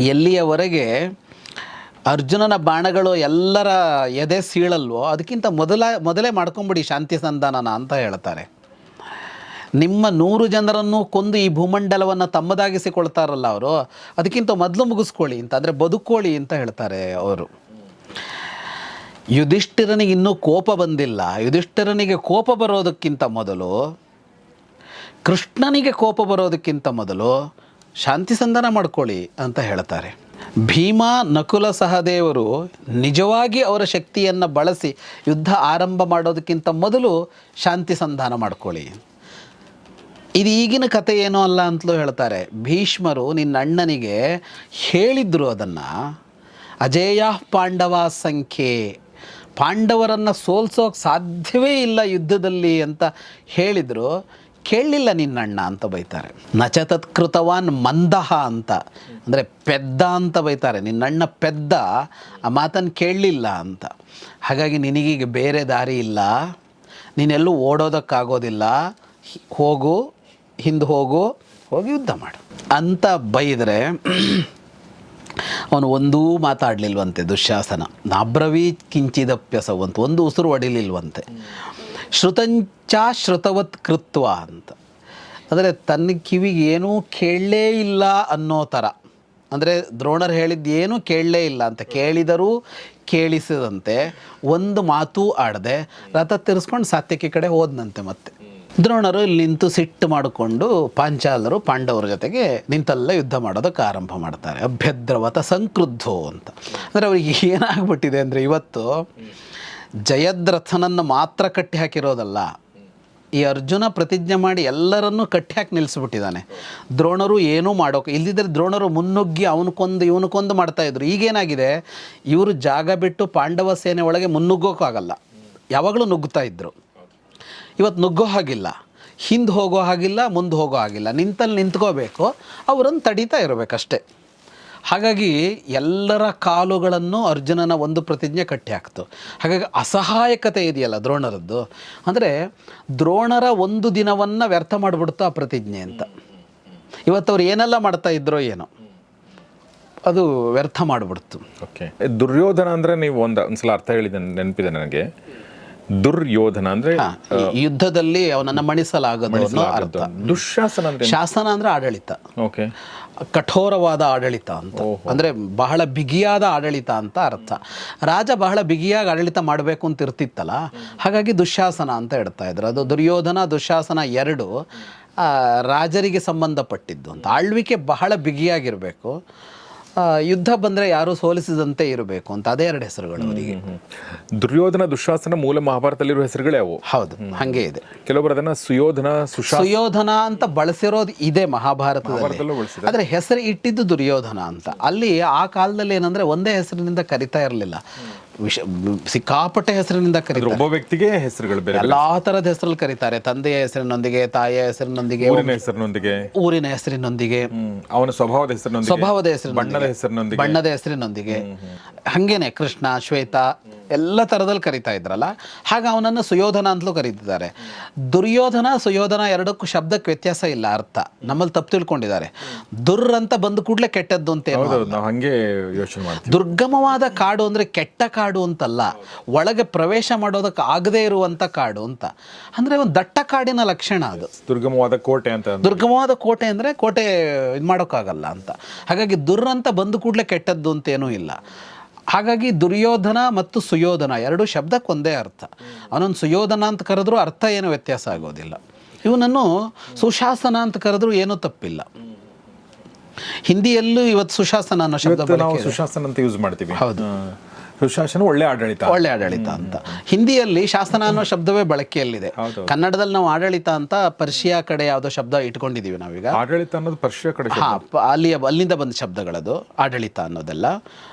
ಎಲ್ಲಿಯವರೆಗೆ ಅರ್ಜುನನ ಬಾಣಗಳು ಎಲ್ಲರ ಎದೆ ಸೀಳಲ್ವೋ, ಅದಕ್ಕಿಂತ ಮೊದಲ, ಮೊದಲೇ ಮಾಡ್ಕೊಂಬಿಡಿ ಶಾಂತಿ ಸಂಧಾನನ ಅಂತ ಹೇಳ್ತಾರೆ. ನಿಮ್ಮ ನೂರು ಜನರನ್ನು ಕೊಂದು ಈ ಭೂಮಂಡಲವನ್ನು ತಮ್ಮದಾಗಿಸಿಕೊಳ್ತಾರಲ್ಲ ಅವರು, ಅದಕ್ಕಿಂತ ಮೊದಲು ಮುಗಿಸ್ಕೊಳ್ಳಿ ಅಂತ, ಅಂದರೆ ಬದುಕೋಳಿ ಅಂತ ಹೇಳ್ತಾರೆ ಅವರು. ಯುಧಿಷ್ಠಿರನಿಗೆ ಇನ್ನೂ ಕೋಪ ಬಂದಿಲ್ಲ. ಯುಧಿಷ್ಠಿರನಿಗೆ ಕೋಪ ಬರೋದಕ್ಕಿಂತ ಮೊದಲು, ಕೃಷ್ಣನಿಗೆ ಕೋಪ ಬರೋದಕ್ಕಿಂತ ಮೊದಲು ಶಾಂತಿ ಸಂಧಾನ ಮಾಡ್ಕೊಳ್ಳಿ ಅಂತ ಹೇಳ್ತಾರೆ. ಭೀಮ ನಕುಲ ಸಹದೇವರು ನಿಜವಾಗಿ ಅವರ ಶಕ್ತಿಯನ್ನು ಬಳಸಿ ಯುದ್ಧ ಆರಂಭ ಮಾಡೋದಕ್ಕಿಂತ ಮೊದಲು ಶಾಂತಿ ಸಂಧಾನ ಮಾಡ್ಕೊಳ್ಳಿ. ಇದು ಈಗಿನ ಕತೆ ಏನೋ ಅಲ್ಲ ಅಂತಲೂ ಹೇಳ್ತಾರೆ. ಭೀಷ್ಮರು ನಿನ್ನ ಅಣ್ಣನಿಗೆ ಹೇಳಿದ್ರು ಅದನ್ನು, ಅಜೇಯ ಪಾಂಡವ ಸಂಖ್ಯೆ, ಪಾಂಡವರನ್ನು ಸೋಲ್ಸೋಕೆ ಸಾಧ್ಯವೇ ಇಲ್ಲ ಯುದ್ಧದಲ್ಲಿ ಅಂತ ಹೇಳಿದರು. ಕೇಳಲಿಲ್ಲ ನಿನ್ನಣ್ಣ ಅಂತ ಬೈತಾರೆ. ನಚತತ್ಕೃತವಾನ್ ಮಂದಹ ಅಂತ. ಅಂದರೆ ಪೆದ್ದ ಅಂತ ಬೈತಾರೆ. ನಿನ್ನಣ್ಣ ಪೆದ್ದ, ಆ ಮಾತನ್ನು ಕೇಳಲಿಲ್ಲ ಅಂತ. ಹಾಗಾಗಿ ನಿನಗೀಗ ಬೇರೆ ದಾರಿ ಇಲ್ಲ. ನೀನೆಲ್ಲೂ ಓಡೋದಕ್ಕಾಗೋದಿಲ್ಲ. ಹೋಗು, ಹಿಂದೆ ಹೋಗು, ಹೋಗಿ ಯುದ್ಧ ಮಾಡು. ಅಂತ ಬೈದರೆ ಅವನು ಒಂದೂ ಮಾತಾಡಲಿಲ್ವಂತೆ ದುಶ್ಯಾಸನ ನಾಬ್ರವೀ ಕಿಂಚಿದಪ್ಯಸವಂತ. ಒಂದು ಉಸಿರು ಹೊಡಿಲಿಲ್ವಂತೆ ಶ್ರುತಂಚ ಶ್ರುತವತ್ ಕೃತ್ವ ಅಂತ. ಅಂದರೆ ತನ್ನ ಕಿವಿಗೆ ಏನೂ ಕೇಳಲೇ ಇಲ್ಲ ಅನ್ನೋ ಥರ ಅಂದರೆ ದ್ರೋಣರು ಹೇಳಿದ್ದು ಏನೂ ಕೇಳಲೇ ಇಲ್ಲ ಅಂತ. ಕೇಳಿದರೂ ಕೇಳಿಸದಂತೆ ಒಂದು ಮಾತೂ ಆಡದೆ ರಥ ತಿರ್ಸ್ಕೊಂಡು ಸಾತ್ಯಕಿ ಕಡೆ ಹೋದನಂತೆ ಮತ್ತೆ. ದ್ರೋಣರು ಇಲ್ಲಿ ನಿಂತು ಸಿಟ್ಟು ಮಾಡಿಕೊಂಡು ಪಾಂಚಾಲರು ಪಾಂಡವರ ಜೊತೆಗೆ ನಿಂತಲ್ಲೇ ಯುದ್ಧ ಮಾಡೋದಕ್ಕೆ ಆರಂಭ ಮಾಡ್ತಾರೆ. ಅಭ್ಯದ್ರವತ ಸಂಕೃದ್ಧೋ ಅಂತ. ಅಂದರೆ ಅವ್ರಿಗೆ ಏನಾಗ್ಬಿಟ್ಟಿದೆ ಅಂದರೆ ಇವತ್ತು ಜಯದ್ರಥನನ್ನು ಮಾತ್ರ ಕಟ್ಟಿ ಹಾಕಿರೋದಲ್ಲ. ಈ ಅರ್ಜುನ ಪ್ರತಿಜ್ಞೆ ಮಾಡಿ ಎಲ್ಲರನ್ನೂ ಹಾಕಿ ನಿಲ್ಲಿಸ್ಬಿಟ್ಟಿದ್ದಾನೆ. ದ್ರೋಣರು ಏನೂ ಮಾಡೋಕೆ ಇಲ್ಲದಿದ್ದರೆ ದ್ರೋಣರು ಮುನ್ನುಗ್ಗಿ ಅವನಕ್ಕೊಂದು ಇವನಕ್ಕೊಂದು ಮಾಡ್ತಾಯಿದ್ರು ಈಗೇನಾಗಿದೆ? ಇವರು ಜಾಗ ಬಿಟ್ಟು ಪಾಂಡವ ಸೇನೆ ಒಳಗೆ ಮುನ್ನುಗ್ಗೋಕ್ಕಾಗಲ್ಲ ಯಾವಾಗಲೂ ನುಗ್ಗುತ್ತಾ ಇದ್ದರು ಇವತ್ತು ನುಗ್ಗೋ ಹಾಗಿಲ್ಲ. ಹಿಂದೆ ಹೋಗೋ ಹಾಗಿಲ್ಲ, ಮುಂದೆ ಹೋಗೋ ಹಾಗಿಲ್ಲ. ನಿಂತಲ್ಲಿ ನಿಂತ್ಕೋಬೇಕು. ಅವರನ್ನು ತಡೀತಾ ಇರಬೇಕಷ್ಟೆ. ಹಾಗಾಗಿ ಎಲ್ಲರ ಕಾಲುಗಳನ್ನು ಅರ್ಜುನನ ಒಂದು ಪ್ರತಿಜ್ಞೆ ಕಟ್ಟಿ ಹಾಕ್ತು. ಹಾಗಾಗಿ ಅಸಹಾಯಕತೆ ಇದೆಯಲ್ಲ ದ್ರೋಣರದ್ದು? ಅಂದರೆ ದ್ರೋಣರ ಒಂದು ದಿನವನ್ನು ವ್ಯರ್ಥ ಮಾಡಿಬಿಡ್ತು ಆ ಪ್ರತಿಜ್ಞೆ ಅಂತ. ಇವತ್ತು ಅವ್ರು ಏನೆಲ್ಲ ಮಾಡ್ತಾ ಇದ್ರೋ ಏನೋ. ಅದು ವ್ಯರ್ಥ ಮಾಡಿಬಿಡ್ತು. ಓಕೆ. ದುರ್ಯೋಧನ ಅಂದ್ರೆ ನೀವು ಒಂದು ಒಂದ್ಸಲ ಅರ್ಥ ಹೇಳಿದ ನೆನಪಿದೆ ನನಗೆ. ದುರ್ಯೋಧನ ಅಂದ್ರೆ ಯುದ್ಧದಲ್ಲಿ ಅವನನ್ನು ಮಣಿಸಲಾಗದು ಶಾಸನ ಅರ್ಥ. ದುಶ್ಯಾಸನ ಅಂದ್ರೆ ಶಾಸನ ಅಂದರೆ ಆಡಳಿತ. ಓಕೆ. ಕಠೋರವಾದ ಆಡಳಿತ ಅಂತ. ಅಂದರೆ ಬಹಳ ಬಿಗಿಯಾದ ಆಡಳಿತ ಅಂತ ಅರ್ಥ. ರಾಜ ಬಹಳ ಬಿಗಿಯಾಗಿ ಆಡಳಿತ ಮಾಡಬೇಕು ಅಂತ ಇರ್ತಿತ್ತಲ್ಲ? ಹಾಗಾಗಿ ದುಶಾಸನ ಅಂತ ಹೇಳ್ತಾ ಇದ್ರು. ಅದು ದುರ್ಯೋಧನ ದುಶಾಸನ ಎರಡು ರಾಜರಿಗೆ ಸಂಬಂಧಪಟ್ಟಿದ್ದು ಅಂತ. ಆಳ್ವಿಕೆ ಬಹಳ ಬಿಗಿಯಾಗಿರಬೇಕು. ಯುದ್ಧ ಬಂದರೆ ಯಾರು ಸೋಲಿಸಿದಂತೆ ಇರಬೇಕು ಅಂತ ಅದೇ ಎರಡು ಹೆಸರುಗಳು ಅವರಿಗೆ. ದುರ್ಯೋಧನ ದುಶಾಸನ ಮೂಲ ಮಹಾಭಾರತದಲ್ಲಿರುವ ಹೆಸರುಗಳೇ ಅವು. ಹೌದು ಹಾಗೆ ಇದೆ. ಕೆಲವೊಬ್ಬರು ಅದನ್ನ ಸುಯೋಧನ ಸುಶಾ ಸುಯೋಧನ ಅಂತ ಬಳಸಿರೋದು ಇದೆ ಮಹಾಭಾರತದಲ್ಲಿ. ಆದ್ರೆ ಹೆಸರು ಇಟ್ಟಿದ್ದು ದುರ್ಯೋಧನ ಅಂತ. ಅಲ್ಲಿ ಆ ಕಾಲದಲ್ಲಿ ಏನಂದ್ರೆ ಒಂದೇ ಹೆಸರಿನಿಂದ ಕರಿತಾ ಇರಲಿಲ್ಲ. ವಿಷ ಸಿಕ್ಕಾಪಟ್ಟೆ ಹೆಸರಿನಿಂದ ಕರೀತಾರೆ. ಒಬ್ಬ ವ್ಯಕ್ತಿಗೆ ಹೆಸರುಗಳು ಬೇರೆ ಎಲ್ಲಾ ತರದ ಹೆಸರಲ್ಲಿ ಕರೀತಾರೆ. ತಂದೆಯ ಹೆಸರಿನೊಂದಿಗೆ ತಾಯಿಯ ಹೆಸರಿನೊಂದಿಗೆ ಊರಿನ ಹೆಸರಿನೊಂದಿಗೆ. ಊರಿನ ಹೆಸರಿನೊಂದಿಗೆ ಅವನ ಸ್ವಭಾವದ ಹೆಸರಿನೊಂದಿಗೆ ಸ್ವಭಾವದ ಹೆಸರಿನೊಂದಿಗೆ ಬಣ್ಣದ ಹೆಸರಿನೊಂದಿಗೆ. ಬಣ್ಣದ ಹೆಸರಿನೊಂದಿಗೆ. ಹಂಗೇನೆ ಕೃಷ್ಣ ಶ್ವೇತ ಎಲ್ಲ ತರದಲ್ಲಿ ಕರಿತಾ ಇದ್ರಲ್ಲ. ಹಾಗೆ ಅವನನ್ನು ಸುಯೋಧನ ಅಂತಲೂ ಕರೀತಿದ್ದಾರೆ. ದುರ್ಯೋಧನ ಸುಯೋಧನ ಎರಡಕ್ಕೂ ಶಬ್ದಕ್ಕೆ ವ್ಯತ್ಯಾಸ ಇಲ್ಲ ಅರ್ಥ. ನಮ್ಮಲ್ಲಿ ತಪ್ಪು ತಿಳ್ಕೊಂಡಿದ್ದಾರೆ. ದುರ್ ಅಂತ ಬಂದ ಕೂಡಲೇ ಕೆಟ್ಟದ್ದು ಅಂತ ಯೋಚನೆ ದುರ್ಗಮವಾದ ಕಾಡು ಅಂದ್ರೆ ಕೆಟ್ಟ ಕಾಡು ಅಂತಲ್ಲ ಒಳಗೆ ಪ್ರವೇಶ ಮಾಡೋದಕ್ಕೆ ಆಗದೇ ಇರುವಂತ ಕಾಡು ಅಂತ. ಅಂದ್ರೆ ಒಂದು ದಟ್ಟ ಕಾಡಿನ ಲಕ್ಷಣ ಅದು. ದುರ್ಗಮವಾದ ಕೋಟೆ ಅಂತ ದುರ್ಗಮವಾದ ಕೋಟೆ ಅಂದ್ರೆ ಕೋಟೆ ಇದು ಮಾಡೋಕ್ಕಾಗಲ್ಲ ಅಂತ. ಹಾಗಾಗಿ ದುರ್ ಅಂತ ಬಂದು ಕೂಡಲೇ ಕೆಟ್ಟದ್ದು ಅಂತೇನೂ ಇಲ್ಲ. ಹಾಗಾಗಿ ದುರ್ಯೋಧನ ಮತ್ತು ಸುಯೋಧನ ಎರಡು ಶಬ್ದಕ್ಕೆ ಒಂದೇ ಅರ್ಥ. ಅವನೊಂದು ಸುಯೋಧನ ಅಂತ ಕರೆದ್ರೂ ಅರ್ಥ ಏನೂ ವ್ಯತ್ಯಾಸ ಆಗೋದಿಲ್ಲ. ಇವನನ್ನು ಸುಶಾಸನ ಅಂತ ಕರೆದ್ರೂ ಏನೂ ತಪ್ಪಿಲ್ಲ. ಹಿಂದಿಯಲ್ಲೂ ಇವತ್ತು ಸುಶಾಸನ ಅನ್ನೋ ಶಬ್ದ ನಾವು ಸುಶಾಸನ ಅಂತ ಯೂಸ್ ಮಾಡ್ತೀವಿ. ಹೌದು. ಸುಶಾಸನ ಒಳ್ಳೆ ಆಡಳಿತ ಒಳ್ಳೆ ಆಡಳಿತ ಅಂತ. ಹಿಂದಿಯಲ್ಲಿ ಶಾಸನ ಅನ್ನೋ ಶಬ್ದವೇ ಬಳಕೆಯಲ್ಲಿದೆ. ಕನ್ನಡದಲ್ಲಿ ನಾವು ಆಡಳಿತ ಅಂತ ಪರ್ಷಿಯಾ ಕಡೆ ಯಾವುದೋ ಶಬ್ದ ಇಟ್ಕೊಂಡಿದೀವಿ ನಾವೀಗ. ಆಡಳಿತ ಅನ್ನೋದು ಪರ್ಷಿಯಾ ಕಡೆ ಅಲ್ಲಿ ಹಾ ಅಲ್ಲಿಂದ ಬಂದ ಶಬ್ದಗಳದು ಆಡಳಿತ ಅನ್ನೋದೆಲ್ಲ.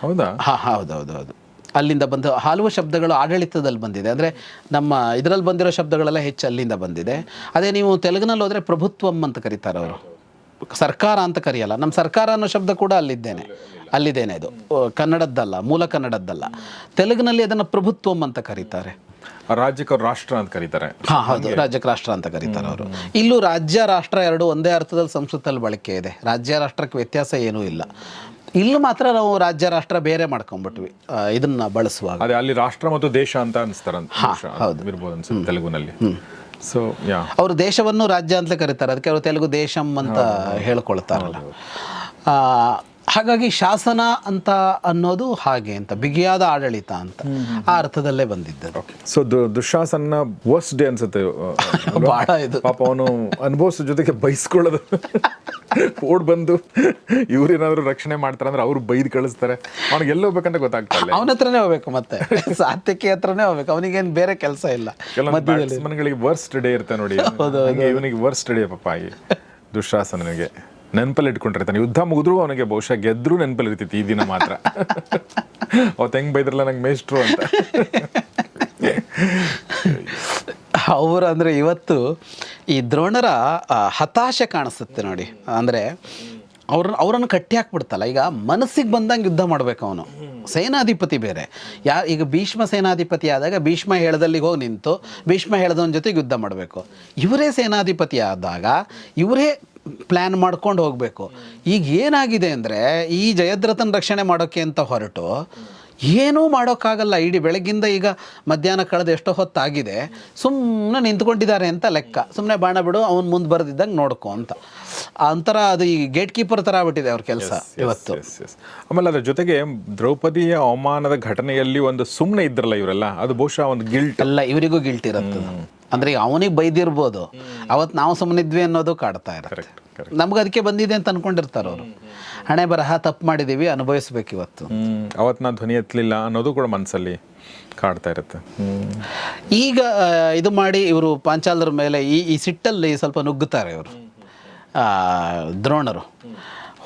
ಹೌದಾ? ಹಾ ಹೌದೌದು ಹೌದು ಅಲ್ಲಿಂದ ಬಂದ ಹಲವು ಶಬ್ದಗಳು ಆಡಳಿತದಲ್ಲಿ ಬಂದಿದೆ. ಅಂದರೆ ನಮ್ಮ ಇದರಲ್ಲಿ ಬಂದಿರೋ ಶಬ್ದಗಳೆಲ್ಲ ಹೆಚ್ಚು ಅಲ್ಲಿಂದ ಬಂದಿದೆ. ಅದೇ ನೀವು ತೆಲುಗಿನಲ್ಲಿ ಹೋದರೆ ಪ್ರಭುತ್ವಂ ಅಂತ ಕರೀತಾರೆ ಅವರು ಸರ್ಕಾರ ಅಂತ ಕರೆಯಲ್ಲ. ನಮ್ಮ ಸರ್ಕಾರ ಅನ್ನೋ ಶಬ್ದ ಕೂಡ ಅಲ್ಲಿದ್ದೇನೆ. ಅಲ್ಲಿದ್ದೇನೆ ಇದು ಕನ್ನಡದ್ದಲ್ಲ ಮೂಲ ಕನ್ನಡದ್ದಲ್ಲ. ತೆಲುಗಿನಲ್ಲಿ ಅದನ್ನು ಪ್ರಭುತ್ವಂ ಅಂತ ಕರೀತಾರೆ. ರಾಜ್ಯಕ್ಕೆ ರಾಷ್ಟ್ರ ಅಂತ ಕರೀತಾರೆ. ಹಾ ಹೌದು ರಾಜ್ಯಕ್ಕೆ ರಾಷ್ಟ್ರ ಅಂತ ಕರೀತಾರೆ ಅವರು. ಇಲ್ಲೂ ರಾಜ್ಯ ರಾಷ್ಟ್ರ ಎರಡು ಒಂದೇ ಅರ್ಥದಲ್ಲಿ ಸಂಸ್ಕೃತದಲ್ಲಿ ಬಳಕೆ ಇದೆ. ರಾಜ್ಯ ರಾಷ್ಟ್ರಕ್ಕೆ ವ್ಯತ್ಯಾಸ ಏನೂ ಇಲ್ಲ. ಇಲ್ಲಿ ಮಾತ್ರ ನಾವು ರಾಜ್ಯ ರಾಷ್ಟ್ರ ಬೇರೆ ಮಾಡ್ಕೊಂಡ್ಬಿಟ್ವಿ. ಇದನ್ನ ಬಳಸುವಾಗ. ಅದೇ ಅಲ್ಲಿ ರಾಷ್ಟ್ರ ಮತ್ತು ದೇಶ ಅಂತ ಅನಿಸ್ತಾರಂತ ಇರ್ಬೋದು ಅನ್ಸುತ್ತೆ ತೆಲುಗುನಲ್ಲಿ. ಸೊ ಯಾ ಅವರು ದೇಶವನ್ನು ರಾಜ್ಯ ಅಂತಲೇ ಕರೀತಾರೆ. ಅದಕ್ಕೆ ಅವರು ತೆಲುಗು ದೇಶಂ ಅಂತ ಹೇಳ್ಕೊಳ್ತಾರಲ್ಲ. ಹಾಗಾಗಿ ಶಾಸನ ಅಂತ ಅನ್ನೋದು ಹಾಗೆ ಅಂತ ಬಿಗಿಯಾದ ಆಡಳಿತ ಅಂತ ಆ ಅರ್ಥದಲ್ಲೇ ಬಂದಿದ್ದರು ಸೊ ದುಶಾಸನ ವರ್ಸ್ಟ್ ಡೇ ಅನ್ಸುತ್ತೆ ಬಹಳ ಇದು. ಪಾಪ ಅವನು ಅನುಭವಿಸೋ ಜೊತೆಗೆ ಬೈಸ್ಕೊಳ್ಳೋದು. ಓಡ್ ಬಂದು ಇವ್ರೇನಾದ್ರು ರಕ್ಷಣೆ ಮಾಡ್ತಾರೆ ಅಂದ್ರೆ ಅವ್ರು ಬೈದ್ ಕಳಿಸ್ತಾರೆ. ಅವ್ನಿಗೆ ಎಲ್ಲಿ ಹೋಗ್ಬೇಕಂತ ಗೊತ್ತಾಗ್ತಾರೆ ಇಲ್ಲ. ಅವನ ಹತ್ರನೇ ಹೋಗ್ಬೇಕು ಮತ್ತೆ. ಸಾತ್ಯಕ್ಕೆ ಹತ್ರನೇ ಹೋಗ್ಬೇಕು. ಅವನಿಗೇನು ಬೇರೆ ಕೆಲಸ ಇಲ್ಲ. ಕೆಲವೊಂದು ಬ್ಯಾಟ್ಸ್ಮನ್ಗಳಿಗೆ ವರ್ಸ್ಟ್ ಡೇ ಇರುತ್ತೆ ನೋಡಿ. ಇವನಿಗೆ ವರ್ಸ್ಟ್ ಡೇ ಪಾಪ ಆಗಿ ದುಶ್ಯಾಸನಿಗೆ ನೆನಪಲ್ಲಿ ಇಟ್ಕೊಂಡಿರ್ತಾನೆ. ಯುದ್ಧ ಮುಗಿದ್ರು ಅವನಿಗೆ ಬಹುಶಃ ಗೆದ್ರು ನೆನಪಲ್ಲಿ ಇರ್ತಿತ್ತು ಈ ದಿನ ಮಾತ್ರ. ಅವತ್ತು ಹೆಂಗೆ ಬೈದ್ರಲ್ಲ ನಂಗೆ ಮೇಷ್ಟ್ರು ಅಂತ. ಅವರು ಅಂದರೆ ಇವತ್ತು ಈ ದ್ರೋಣರ ಹತಾಶೆ ಕಾಣಿಸುತ್ತೆ ನೋಡಿ. ಅಂದರೆ ಅವ್ರ, ಅವರನ್ನು ಕಟ್ಟಿ ಹಾಕ್ಬಿಡ್ತಲ್ಲ. ಈಗ ಮನಸ್ಸಿಗೆ ಬಂದಂಗೆ ಯುದ್ಧ ಮಾಡ್ಬೇಕು ಅವನು. ಸೇನಾಧಿಪತಿ ಬೇರೆ. ಯಾ, ಈಗ ಭೀಷ್ಮ ಸೇನಾಧಿಪತಿ ಆದಾಗ ಭೀಷ್ಮ ಹೇಳದಲ್ಲಿಗೆ ಹೋಗಿ ನಿಂತು ಭೀಷ್ಮ ಹೇಳದವನ ಜೊತೆಗೆ ಯುದ್ಧ ಮಾಡಬೇಕು. ಇವರೇ ಸೇನಾಧಿಪತಿ ಆದಾಗ ಇವರೇ ಪ್ಲ್ಯಾನ್ ಮಾಡ್ಕೊಂಡು ಹೋಗಬೇಕು. ಈಗ ಏನಾಗಿದೆ ಅಂದರೆ ಈ ಜಯದ್ರಥನ ರಕ್ಷಣೆ ಮಾಡೋಕ್ಕೆ ಅಂತ ಹೊರಟು ಏನೂ ಮಾಡೋಕ್ಕಾಗಲ್ಲ. ಇಡೀ ಬೆಳಗ್ಗಿಂದ ಈಗ ಮಧ್ಯಾಹ್ನ ಕಳೆದ ಎಷ್ಟೋ ಹೊತ್ತಾಗಿದೆ. ಸುಮ್ಮನೆ ನಿಂತ್ಕೊಂಡಿದ್ದಾರೆ ಅಂತ ಲೆಕ್ಕ. ಸುಮ್ಮನೆ ಬಾಣ ಬಿಡು ಅವ್ನು ಮುಂದೆ ಬರೆದಿದ್ದಂಗೆ ನೋಡ್ಕೊ ಅಂತ. ಅಂತರ ಒಂಥರ ಅದು ಈ ಗೇಟ್ ಕೀಪರ್ ಥರ ಆಗ್ಬಿಟ್ಟಿದೆ ಅವ್ರ ಕೆಲಸ ಇವತ್ತು. ಆಮೇಲೆ ಅದ್ರ ಜೊತೆಗೆ ದ್ರೌಪದಿಯ ಅವಮಾನದ ಘಟನೆಯಲ್ಲಿ ಒಂದು ಸುಮ್ಮನೆ ಇದ್ರಲ್ಲ ಇವರೆಲ್ಲ? ಅದು ಬಹುಶಃ ಒಂದು ಗಿಲ್ಟ್ ಅಲ್ಲ ಇವರಿಗೂ ಗಿಲ್ಟ್ ಇರುತ್ತೆ ಅಂದ್ರೆ ಈಗ ಅವನಿಗೆ ಬೈದಿರ್ಬೋದು. ಅವತ್ತು ನಾವು ಸುಮ್ಮನಿದ್ವಿ ಅನ್ನೋದು ಕಾಡ್ತಾ ಇರುತ್ತೆ. ನಮ್ಗೆ ಅದಕ್ಕೆ ಬಂದಿದೆ ಅಂತ ಅನ್ಕೊಂಡಿರ್ತಾರೆ ಅವರು. ಹಣೆ ಬರಹ ತಪ್ಪು ಮಾಡಿದೀವಿ ಅನುಭವಿಸ್ಬೇಕು ಇವತ್ತು. ಅವತ್ತು ನಾನು ಧ್ವನಿ ಎತ್ತಲಿಲ್ಲ ಅನ್ನೋದು ಕೂಡ ಮನಸ್ಸಲ್ಲಿ ಕಾಡ್ತಾ ಇರುತ್ತೆ. ಈಗ ಇದು ಮಾಡಿ ಇವರು ಪಾಂಚಾಲರ ಮೇಲೆ ಈ ಈ ಸಿಟ್ಟಲ್ಲಿ ಸ್ವಲ್ಪ ನುಗ್ಗುತ್ತಾರೆ ಇವರು. ದ್ರೋಣರು.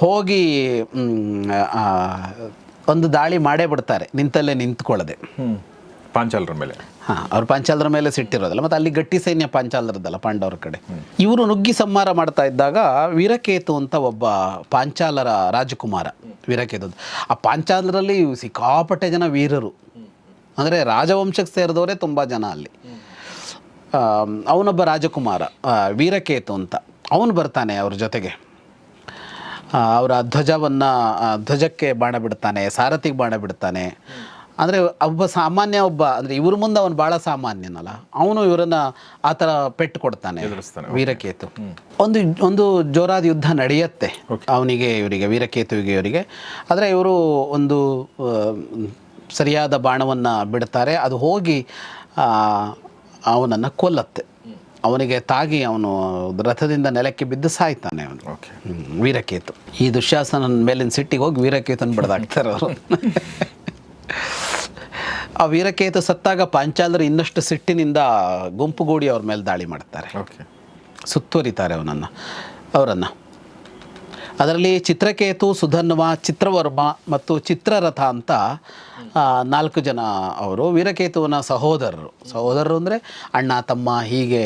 ಹೋಗಿ ಒಂದು ದಾಳಿ ಮಾಡೇ ಬಿಡ್ತಾರೆ ನಿಂತಲ್ಲೇ ನಿಂತ್ಕೊಳ್ಳದೆ. ಪಾಂಚಾಲರ ಮೇಲೆ. ಹಾಂ, ಅವ್ರು ಪಾಂಚಾಲರ ಮೇಲೆ ಸಿಟ್ಟಿರೋದಲ್ಲ, ಮತ್ತು ಅಲ್ಲಿ ಗಟ್ಟಿ ಸೈನ್ಯ ಪಾಂಚಾಲರದಲ್ಲ ಪಾಂಡವರ ಕಡೆ. ಇವರು ನುಗ್ಗಿ ಸಂಹಾರ ಮಾಡ್ತಾ ಇದ್ದಾಗ ವೀರಕೇತು ಅಂತ ಒಬ್ಬ ಪಾಂಚಾಲರ ರಾಜಕುಮಾರ, ವೀರಕೇತು. ಆ ಪಾಂಚಾಲರಲ್ಲಿ ಸಿಕ್ಕಾಪಟ್ಟೆ ಜನ ವೀರರು. ಅಂದರೆ ರಾಜವಂಶಕ್ಕೆ ಸೇರಿದವರೇ ತುಂಬ ಜನ ಅಲ್ಲಿ. ಅವನೊಬ್ಬ ರಾಜಕುಮಾರ ವೀರಕೇತು ಅಂತ. ಅವನು ಬರ್ತಾನೆ ಅವ್ರ ಜೊತೆಗೆ. ಅವರ ಧ್ವಜವನ್ನು ಧ್ವಜಕ್ಕೆ ಬಾಣ ಬಿಡ್ತಾನೆ, ಸಾರಥಿಗೆ ಬಾಣ ಬಿಡ್ತಾನೆ. ಅಂದರೆ ಒಬ್ಬ ಸಾಮಾನ್ಯ ಒಬ್ಬ ಅಂದರೆ ಇವ್ರ ಮುಂದೆ ಅವನು ಭಾಳ ಸಾಮಾನ್ಯನಲ್ಲ. ಅವನು ಇವರನ್ನ ಆ ಥರ ಪೆಟ್ಟು ಕೊಡ್ತಾನೆ. ವೀರಕೇತು. ಒಂದು ಒಂದು ಜೋರಾದ ಯುದ್ಧ ನಡೆಯುತ್ತೆ ಅವನಿಗೆ ಇವರಿಗೆ ವೀರಕೇತುವಿಗೆ ಇವರಿಗೆ ಆದರೆ ಇವರು ಒಂದು ಸರಿಯಾದ ಬಾಣವನ್ನು ಬಿಡ್ತಾರೆ ಅದು ಹೋಗಿ ಅವನನ್ನು ಕೊಲ್ಲತ್ತೆ. ಅವನಿಗೆ ತಾಗಿ ಅವನು ರಥದಿಂದ ನೆಲಕ್ಕೆ ಬಿದ್ದು ಸಾಯ್ತಾನೆ ಅವನು. ವೀರಕೇತು. ಈ ದುಶ್ಯಾಸನ ಮೇಲಿನ ಸಿಟ್ಟಿಗೆ ಹೋಗಿ ವೀರಕೇತನ ಬಡ್ದಾಕ್ತಾರೆ ಅವರು. ಆ ವೀರಕೇತು ಸತ್ತಾಗ ಪಾಂಚಾಲರು ಇನ್ನಷ್ಟು ಸಿಟ್ಟಿನಿಂದ ಗುಂಪುಗೂಡಿ ಅವ್ರ ಮೇಲೆ ದಾಳಿ ಮಾಡ್ತಾರೆ. ಓಕೆ ಸುತ್ತುವರಿತಾರೆ ಅವನನ್ನು ಅವರನ್ನು. ಅದರಲ್ಲಿ ಚಿತ್ರಕೇತು ಸುಧನ್ವ ಚಿತ್ರವರ್ಮ ಮತ್ತು ಚಿತ್ರರಥ ಅಂತ ನಾಲ್ಕು ಜನ ಅವರು ವೀರಕೇತುವಿನ ಸಹೋದರರು. ಸಹೋದರರು ಅಂದರೆ ಅಣ್ಣ ತಮ್ಮ ಹೀಗೆ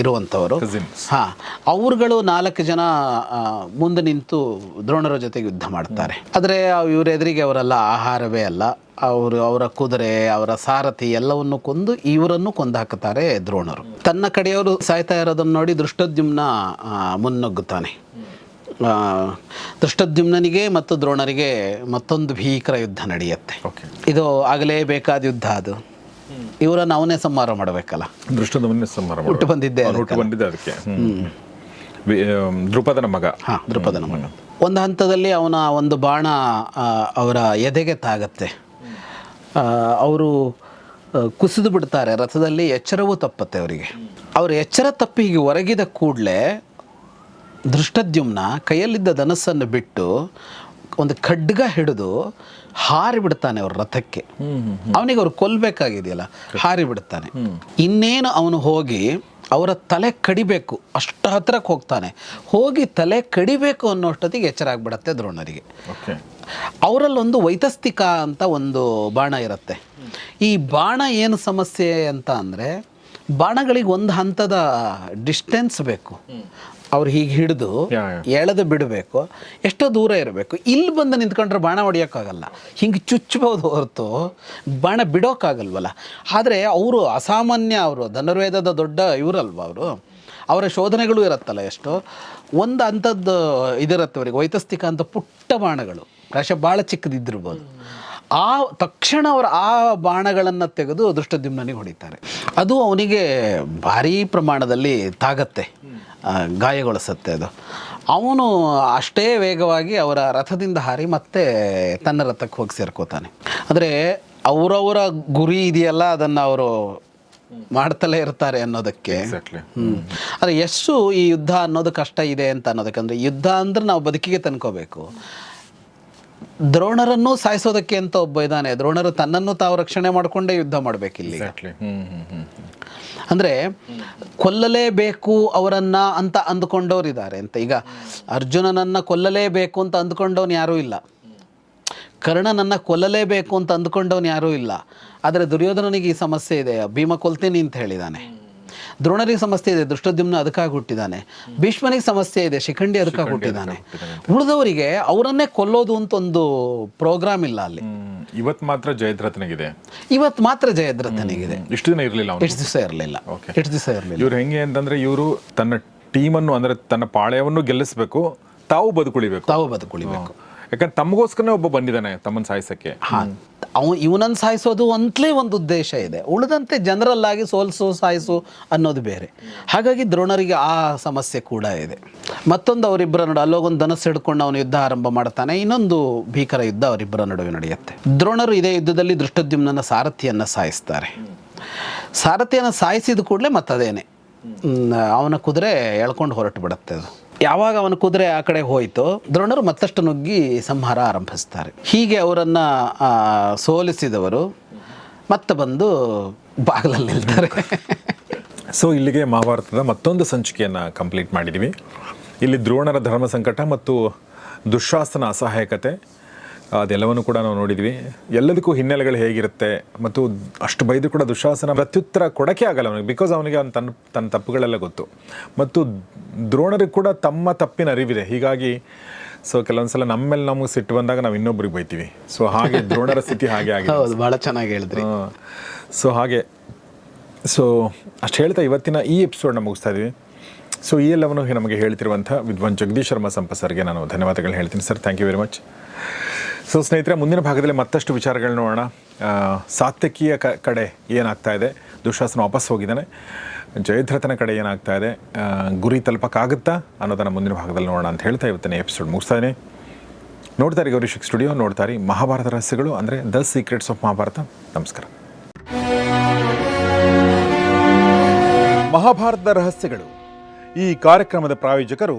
ಇರುವಂಥವರು. ಹಾಂ ಅವ್ರುಗಳು ನಾಲ್ಕು ಜನ ಮುಂದೆ ನಿಂತು ದ್ರೋಣರ ಜೊತೆಗೆ ಯುದ್ಧ ಮಾಡ್ತಾರೆ. ಆದರೆ ಇವರೆದುರಿಗೆ ಅವರೆಲ್ಲ ಆಹಾರವೇ ಅಲ್ಲ. ಅವರು ಅವರ ಕುದುರೆ ಅವರ ಸಾರಥಿ ಎಲ್ಲವನ್ನು ಕೊಂದು ಇವರನ್ನು ಕೊಂದು ಹಾಕುತ್ತಾರೆ ದ್ರೋಣರು. ತನ್ನ ಕಡೆಯವರು ಸಾಯ್ತಾ ಇರೋದನ್ನು ನೋಡಿ ದೃಷ್ಟದ್ಯುಮ್ನ ಮುನ್ನುಗ್ಗುತ್ತಾನೆ. ಆ, ದೃಷ್ಟದ್ಯುಮ್ನನಿಗೆ ಮತ್ತು ದ್ರೋಣರಿಗೆ ಮತ್ತೊಂದು ಭೀಕರ ಯುದ್ಧ ನಡೆಯುತ್ತೆ. ಓಕೆ ಇದು ಆಗಲೇಬೇಕಾದ ಯುದ್ಧ ಅದು. ಇವರನ್ನು ಅವನೇ ಸಂಹಾರ ಮಾಡಬೇಕಲ್ಲ. ದೃಷ್ಟದವನ್ನೇ ಸಂಹಾರ ಹುಟ್ಟು ಬಂದಿದ್ದೆ ಹುಟ್ಟು ಬಂದಿದ್ದೆ ಅದಕ್ಕೆ. ದ್ರುಪದನ ಮಗ. ಹಾಂ ದೃಪದನ ಮಗ. ಒಂದು ಹಂತದಲ್ಲಿ ಅವನ ಒಂದು ಬಾಣ ಅವರ ಎದೆಗೆ ತಾಗತ್ತೆ. ಅವರು ಕುಸಿದು ಬಿಡ್ತಾರೆ. ರಥದಲ್ಲಿ ಎಚ್ಚರವೂ ತಪ್ಪತ್ತೆ ಅವರಿಗೆ. ಅವರು ಎಚ್ಚರ ತಪ್ಪಿ ಹೀಗೆ ಹೊರಗಿದ ಕೂಡಲೇ ದೃಷ್ಟದ್ಯುಮ್ನ ಕೈಯಲ್ಲಿದ್ದ ಧನಸ್ಸನ್ನು ಬಿಟ್ಟು ಒಂದು ಖಡ್ಗ ಹಿಡಿದು ಹಾರಿ ಬಿಡ್ತಾನೆ ಅವ್ರ ರಥಕ್ಕೆ. ಅವನಿಗೆ ಅವ್ರು ಕೊಲ್ಬೇಕಾಗಿದೆಯಲ್ಲ ಹಾರಿ ಬಿಡ್ತಾನೆ. ಇನ್ನೇನು ಅವನು ಹೋಗಿ ಅವರ ತಲೆ ಕಡಿಬೇಕು ಅಷ್ಟು ಹತ್ರಕ್ಕೆ ಹೋಗ್ತಾನೆ. ಹೋಗಿ ತಲೆ ಕಡಿಬೇಕು ಅನ್ನೋಷ್ಟೊತ್ತಿಗೆ ಎಚ್ಚರ ಆಗ್ಬಿಡತ್ತೆ ದ್ರೋಣರಿಗೆ. ಅವರಲ್ಲೊಂದು ವೈತಸ್ತಿಕ ಅಂತ ಒಂದು ಬಾಣ ಇರುತ್ತೆ. ಈ ಬಾಣ ಏನು ಸಮಸ್ಯೆ ಅಂತ ಅಂದರೆ ಬಾಣಗಳಿಗೆ ಒಂದು ಹಂತದ ಡಿಸ್ಟೆನ್ಸ್ ಬೇಕು. ಅವ್ರು ಹೀಗೆ ಹಿಡಿದು. ಎಳೆದು ಬಿಡಬೇಕು. ಎಷ್ಟೋ ದೂರ ಇರಬೇಕು. ಇಲ್ಲಿ ಬಂದು ನಿಂತ್ಕೊಂಡ್ರೆ ಬಾಣ ಹೊಡಿಯೋಕ್ಕಾಗಲ್ಲ. ಹಿಂಗೆ ಚುಚ್ಚಬಹುದು ಹೊರತು ಬಾಣ ಬಿಡೋಕ್ಕಾಗಲ್ವಲ್ಲ. ಆದರೆ ಅವರು ಅಸಾಮಾನ್ಯ ಅವರು ಧನುರ್ವೇದದ ದೊಡ್ಡ ಇವರಲ್ವ ಅವರು? ಅವರ ಶೋಧನೆಗಳು ಇರುತ್ತಲ್ಲ ಎಷ್ಟು? ಒಂದು ಅಂಥದ್ದು ಇದಿರುತ್ತೆ ಅವರಿಗೆ ವೈತಸ್ತಿಕ ಅಂತ ಪುಟ್ಟ ಬಾಣಗಳು. ಪ್ರಾಯಶಃ ಭಾಳ ಚಿಕ್ಕದಿದ್ದಿರ್ಬೋದು. ಆ ತಕ್ಷಣ ಅವರು ಆ ಬಾಣಗಳನ್ನು ತೆಗೆದು ದೃಷ್ಟದ್ಯುಮ್ನಿಗೆ ಹೊಡಿತಾರೆ. ಅದು ಅವನಿಗೆ ಭಾರೀ ಪ್ರಮಾಣದಲ್ಲಿ ತಾಗತ್ತೆ. ಗಾಯಗೊಳಿಸುತ್ತೆ ಅದು. ಅವನು ಅಷ್ಟೇ ವೇಗವಾಗಿ ಅವರ ರಥದಿಂದ ಹಾರಿ ಮತ್ತೆ ತನ್ನ ರಥಕ್ಕೆ ಹೋಗಿ ಸೇರ್ಕೋತಾನೆ. ಅಂದರೆ ಅವರವರ ಗುರಿ ಇದೆಯಲ್ಲ ಅದನ್ನು ಅವರು ಮಾಡ್ತಲೇ ಇರ್ತಾರೆ ಅನ್ನೋದಕ್ಕೆ. ಆದರೆ ಎಷ್ಟು ಈ ಯುದ್ಧ ಅನ್ನೋದು ಕಷ್ಟ ಇದೆ ಅಂತ ಅನ್ನೋದಕ್ಕಂದ್ರೆ ಯುದ್ಧ ಅಂದ್ರೆ ನಾವು ಬದುಕಿಗೆ ತಂದ್ಕೋಬೇಕು. ದ್ರೋಣರನ್ನು ಸಾಯಿಸೋದಕ್ಕೆ ಅಂತ ಒಬ್ಬ ಇದ್ದಾನೆ? ದ್ರೋಣರು ತನ್ನನ್ನು ತಾವು ರಕ್ಷಣೆ ಮಾಡಿಕೊಂಡೇ ಯುದ್ಧ ಮಾಡಬೇಕಿಲ್ಲಿ ಅಂದರೆ ಕೊಲ್ಲಲೇಬೇಕು ಅವರನ್ನ ಅಂತ ಅಂದುಕೊಂಡವರಿದ್ದಾರೆ ಅಂತ. ಈಗ ಅರ್ಜುನನನ್ನ ಕೊಲ್ಲಲೇಬೇಕು ಅಂತ ಅಂದ್ಕೊಂಡವನು ಯಾರೂ ಇಲ್ಲ. ಕರ್ಣನನ್ನು ಕೊಲ್ಲಲೇಬೇಕು ಅಂತ ಅಂದ್ಕೊಂಡವನು ಯಾರೂ ಇಲ್ಲ. ಆದರೆ ದುರ್ಯೋಧನನಿಗೆ ಈ ಸಮಸ್ಯೆ ಇದೆ. ಭೀಮ ಕೊಲ್ತೀನಿ ಅಂತ ಹೇಳಿದ್ದಾನೆ ದ್ರೋಣರಿಗೆ ಸಮಸ್ಯೆ ಇದೆ ದೃಷ್ಟದ್ಯುಮ್ನ ಅದಕ್ಕಾಗಿ ಹುಟ್ಟಿದ್ದಾನೆ ಭೀಷ್ಮನಿಗೆ ಸಮಸ್ಯೆ ಇದೆ ಶಿಖಂಡಿ ಅದಕ್ಕಾಗಿ ಹುಟ್ಟಿದ್ದಾನೆ ಉಳಿದವರಿಗೆ ಅವರನ್ನೇ ಕೊಲ್ಲೋದು ಅಂತ ಒಂದು ಪ್ರೋಗ್ರಾಮ್ ಇಲ್ಲ ಅಲ್ಲಿ. ಇವತ್ತು ಇವತ್ ಮಾತ್ರ ಜಯದ್ರಥನಿಗಿದೆ. ಇವತ್ತು ಮಾತ್ರ ಜಯದ್ರಥನಿಗಿದೆ. ಇಷ್ಟು ದಿನ ಇರಲಿಲ್ಲ ಎಷ್ಟು ದಿವಸ ಇರಲಿಲ್ಲ. ಓಕೆ ಎಷ್ಟು ದಿವಸ ಇರಲಿಲ್ಲ. ಇವ್ರು ಹೆಂಗೆ ಅಂತಂದ್ರೆ ಇವರು ತನ್ನ ಟೀಮನ್ನು ಅಂದ್ರೆ ತನ್ನ ಪಾಳ್ಯವನ್ನು ಗೆಲ್ಲಿಸಬೇಕು ತಾವು ಬದುಕುಳಿಬೇಕು. ತಾವು ಬದುಕುಳಿಬೇಕು. ಯಾಕಂದ್ರೆ ತಮಗೋಸ್ಕರನೇ ಒಬ್ಬ ಬಂದಿದ್ದಾನೆ ತಮ್ಮನ್ನು ಸಾಯಿಸಕ್ಕೆ. ಹಾ, ಅವ ಇವನನ್ನು ಸಾಯಿಸೋದು ಅಂತಲೇ ಒಂದು ಉದ್ದೇಶ ಇದೆ. ಉಳಿದಂತೆ ಜನರಲ್ಲಾಗಿ ಸೋಲ್ಸು, ಸಾಯಿಸು ಅನ್ನೋದು ಬೇರೆ. ಹಾಗಾಗಿ ದ್ರೋಣರಿಗೆ ಆ ಸಮಸ್ಯೆ ಕೂಡ ಇದೆ. ಮತ್ತೊಂದು ಅವರಿಬ್ಬರ ನಡುವೆ, ಅಲ್ಲೋಗೊಂದು ಧನಸ್ಸು ಹಿಡ್ಕೊಂಡು ಅವನು ಯುದ್ಧ ಆರಂಭ ಮಾಡ್ತಾನೆ. ಇನ್ನೊಂದು ಭೀಕರ ಯುದ್ಧ ಅವರಿಬ್ಬರ ನಡುವೆ ನಡೆಯುತ್ತೆ. ದ್ರೋಣರು ಇದೇ ಯುದ್ಧದಲ್ಲಿ ದೃಷ್ಟದ್ಯುಮ್ನ ಸಾರಥಿಯನ್ನು ಸಾಯಿಸ್ತಾರೆ. ಸಾರಥಿಯನ್ನು ಸಾಯಿಸಿದ ಕೂಡಲೇ ಮತ್ತದೇನೆ. ಅವನ ಕುದುರೆ ಎಳ್ಕೊಂಡು ಹೊರಟು ಬಿಡುತ್ತೆ ಅದು. ಯಾವಾಗ ಅವನ ಕುದುರೆ ಆ ಕಡೆ ಹೋಯಿತು, ದ್ರೋಣರು ಮತ್ತಷ್ಟು ನುಗ್ಗಿ ಸಂಹಾರ ಆರಂಭಿಸ್ತಾರೆ. ಹೀಗೆ ಅವರನ್ನು ಸೋಲಿಸಿದವರು, ಮತ್ತೆ ಬಂದು ಬಾಗಿಲಲ್ಲಿ ನಿಲ್ತಾರೆ. ಸೊ ಇಲ್ಲಿಗೆ ಮಹಾಭಾರತದ ಮತ್ತೊಂದು ಸಂಚಿಕೆಯನ್ನು ಕಂಪ್ಲೀಟ್ ಮಾಡಿದ್ದೀವಿ ಇಲ್ಲಿ ದ್ರೋಣರ ಧರ್ಮ ಸಂಕಟ ಮತ್ತು ದುಶ್ಯಾಸನ ಅಸಹಾಯಕತೆ ಅದೆಲ್ಲವನ್ನು ಕೂಡ ನಾವು ನೋಡಿದ್ವಿ. ಎಲ್ಲದಕ್ಕೂ ಹಿನ್ನೆಲೆಗಳು ಹೇಗಿರುತ್ತೆ ಮತ್ತು ಅಷ್ಟು ಬೈದು ಕೂಡ ದುಶಾಸನ ಪ್ರತ್ಯುತ್ತರ ಕೊಡಕ್ಕೆ ಆಗಲ್ಲ ಅವನಿಗೆ ಬಿಕಾಸ್ ಅವನಿಗೆ ಅವ್ನು ತನ್ನ ತನ್ನ ತಪ್ಪುಗಳೆಲ್ಲ ಗೊತ್ತು. ಮತ್ತು ದ್ರೋಣರಿಗೆ ಕೂಡ ತಮ್ಮ ತಪ್ಪಿನ ಅರಿವಿದೆ. ಹೀಗಾಗಿ ಸೊ ಕೆಲವೊಂದ್ಸಲ ನಮ್ಮ ಮೇಲೆ ನಮಗೆ ಸಿಟ್ಟು ಬಂದಾಗ ನಾವು ಇನ್ನೊಬ್ರಿಗೆ ಬೈತೀವಿ. ಸೊ ಹಾಗೆ ದ್ರೋಣರ ಸ್ಥಿತಿ ಹಾಗೆ ಆಗಿದೆ. ಹೌದು ಭಾಳ ಚೆನ್ನಾಗಿ ಹೇಳಿದ್ರಿ. ಸೊ ಹಾಗೆ ಸೊ ಅಷ್ಟು ಹೇಳ್ತಾ ಇವತ್ತಿನ ಈ ಎಪಿಸೋಡ್ನ ಮುಗಿಸ್ತಾ ಇದೀವಿ. ಸೊ ಈ ಎಲ್ಲವನ್ನು ನಮಗೆ ಹೇಳ್ತಿರುವಂಥ ವಿದ್ವಾನ್ ಜಗದೀಶ್ ಶರ್ಮಾ ಸಂಪ ಸರ್ಗೆ ನಾನು ಧನ್ಯವಾದಗಳು ಹೇಳ್ತೀನಿ sir. Thank you very much so ಸ್ನೇಹಿತರೆ, ಮುಂದಿನ ಭಾಗದಲ್ಲಿ ಮತ್ತಷ್ಟು ವಿಚಾರಗಳು ನೋಡೋಣ. ಸಾತ್ಯಕೀಯ ಕ, ಕಡೆ ಏನಾಗ್ತಾ ಇದೆ? ದುಶಾಸನ ವಾಪಸ್ ಹೋಗಿದ್ದಾನೆ. ಜಯದ್ರಥನ ಕಡೆ ಏನಾಗ್ತಾ ಇದೆ? ಗುರಿ ತಲುಪಕ್ಕಾಗುತ್ತಾ ಅನ್ನೋದನ್ನು ಮುಂದಿನ ಭಾಗದಲ್ಲಿ ನೋಡೋಣ ಅಂತ ಹೇಳ್ತಾ ಇವತ್ತಿನ ಎಪಿಸೋಡ್ ಮುಗಿಸ್ತಾನೆ ನೋಡ್ತಾರೆ ಗೌರಿಶಿಕ್ ಸ್ಟುಡಿಯೋ, ನೋಡ್ತಾರೆ ಮಹಾಭಾರತ ರಹಸ್ಯಗಳು ಅಂದರೆ ದ ಸೀಕ್ರೆಟ್ಸ್ ಆಫ್ ಮಹಾಭಾರತ. ನಮಸ್ಕಾರ. ಮಹಾಭಾರತದ ರಹಸ್ಯಗಳು. ಈ ಕಾರ್ಯಕ್ರಮದ ಪ್ರಾಯೋಜಕರು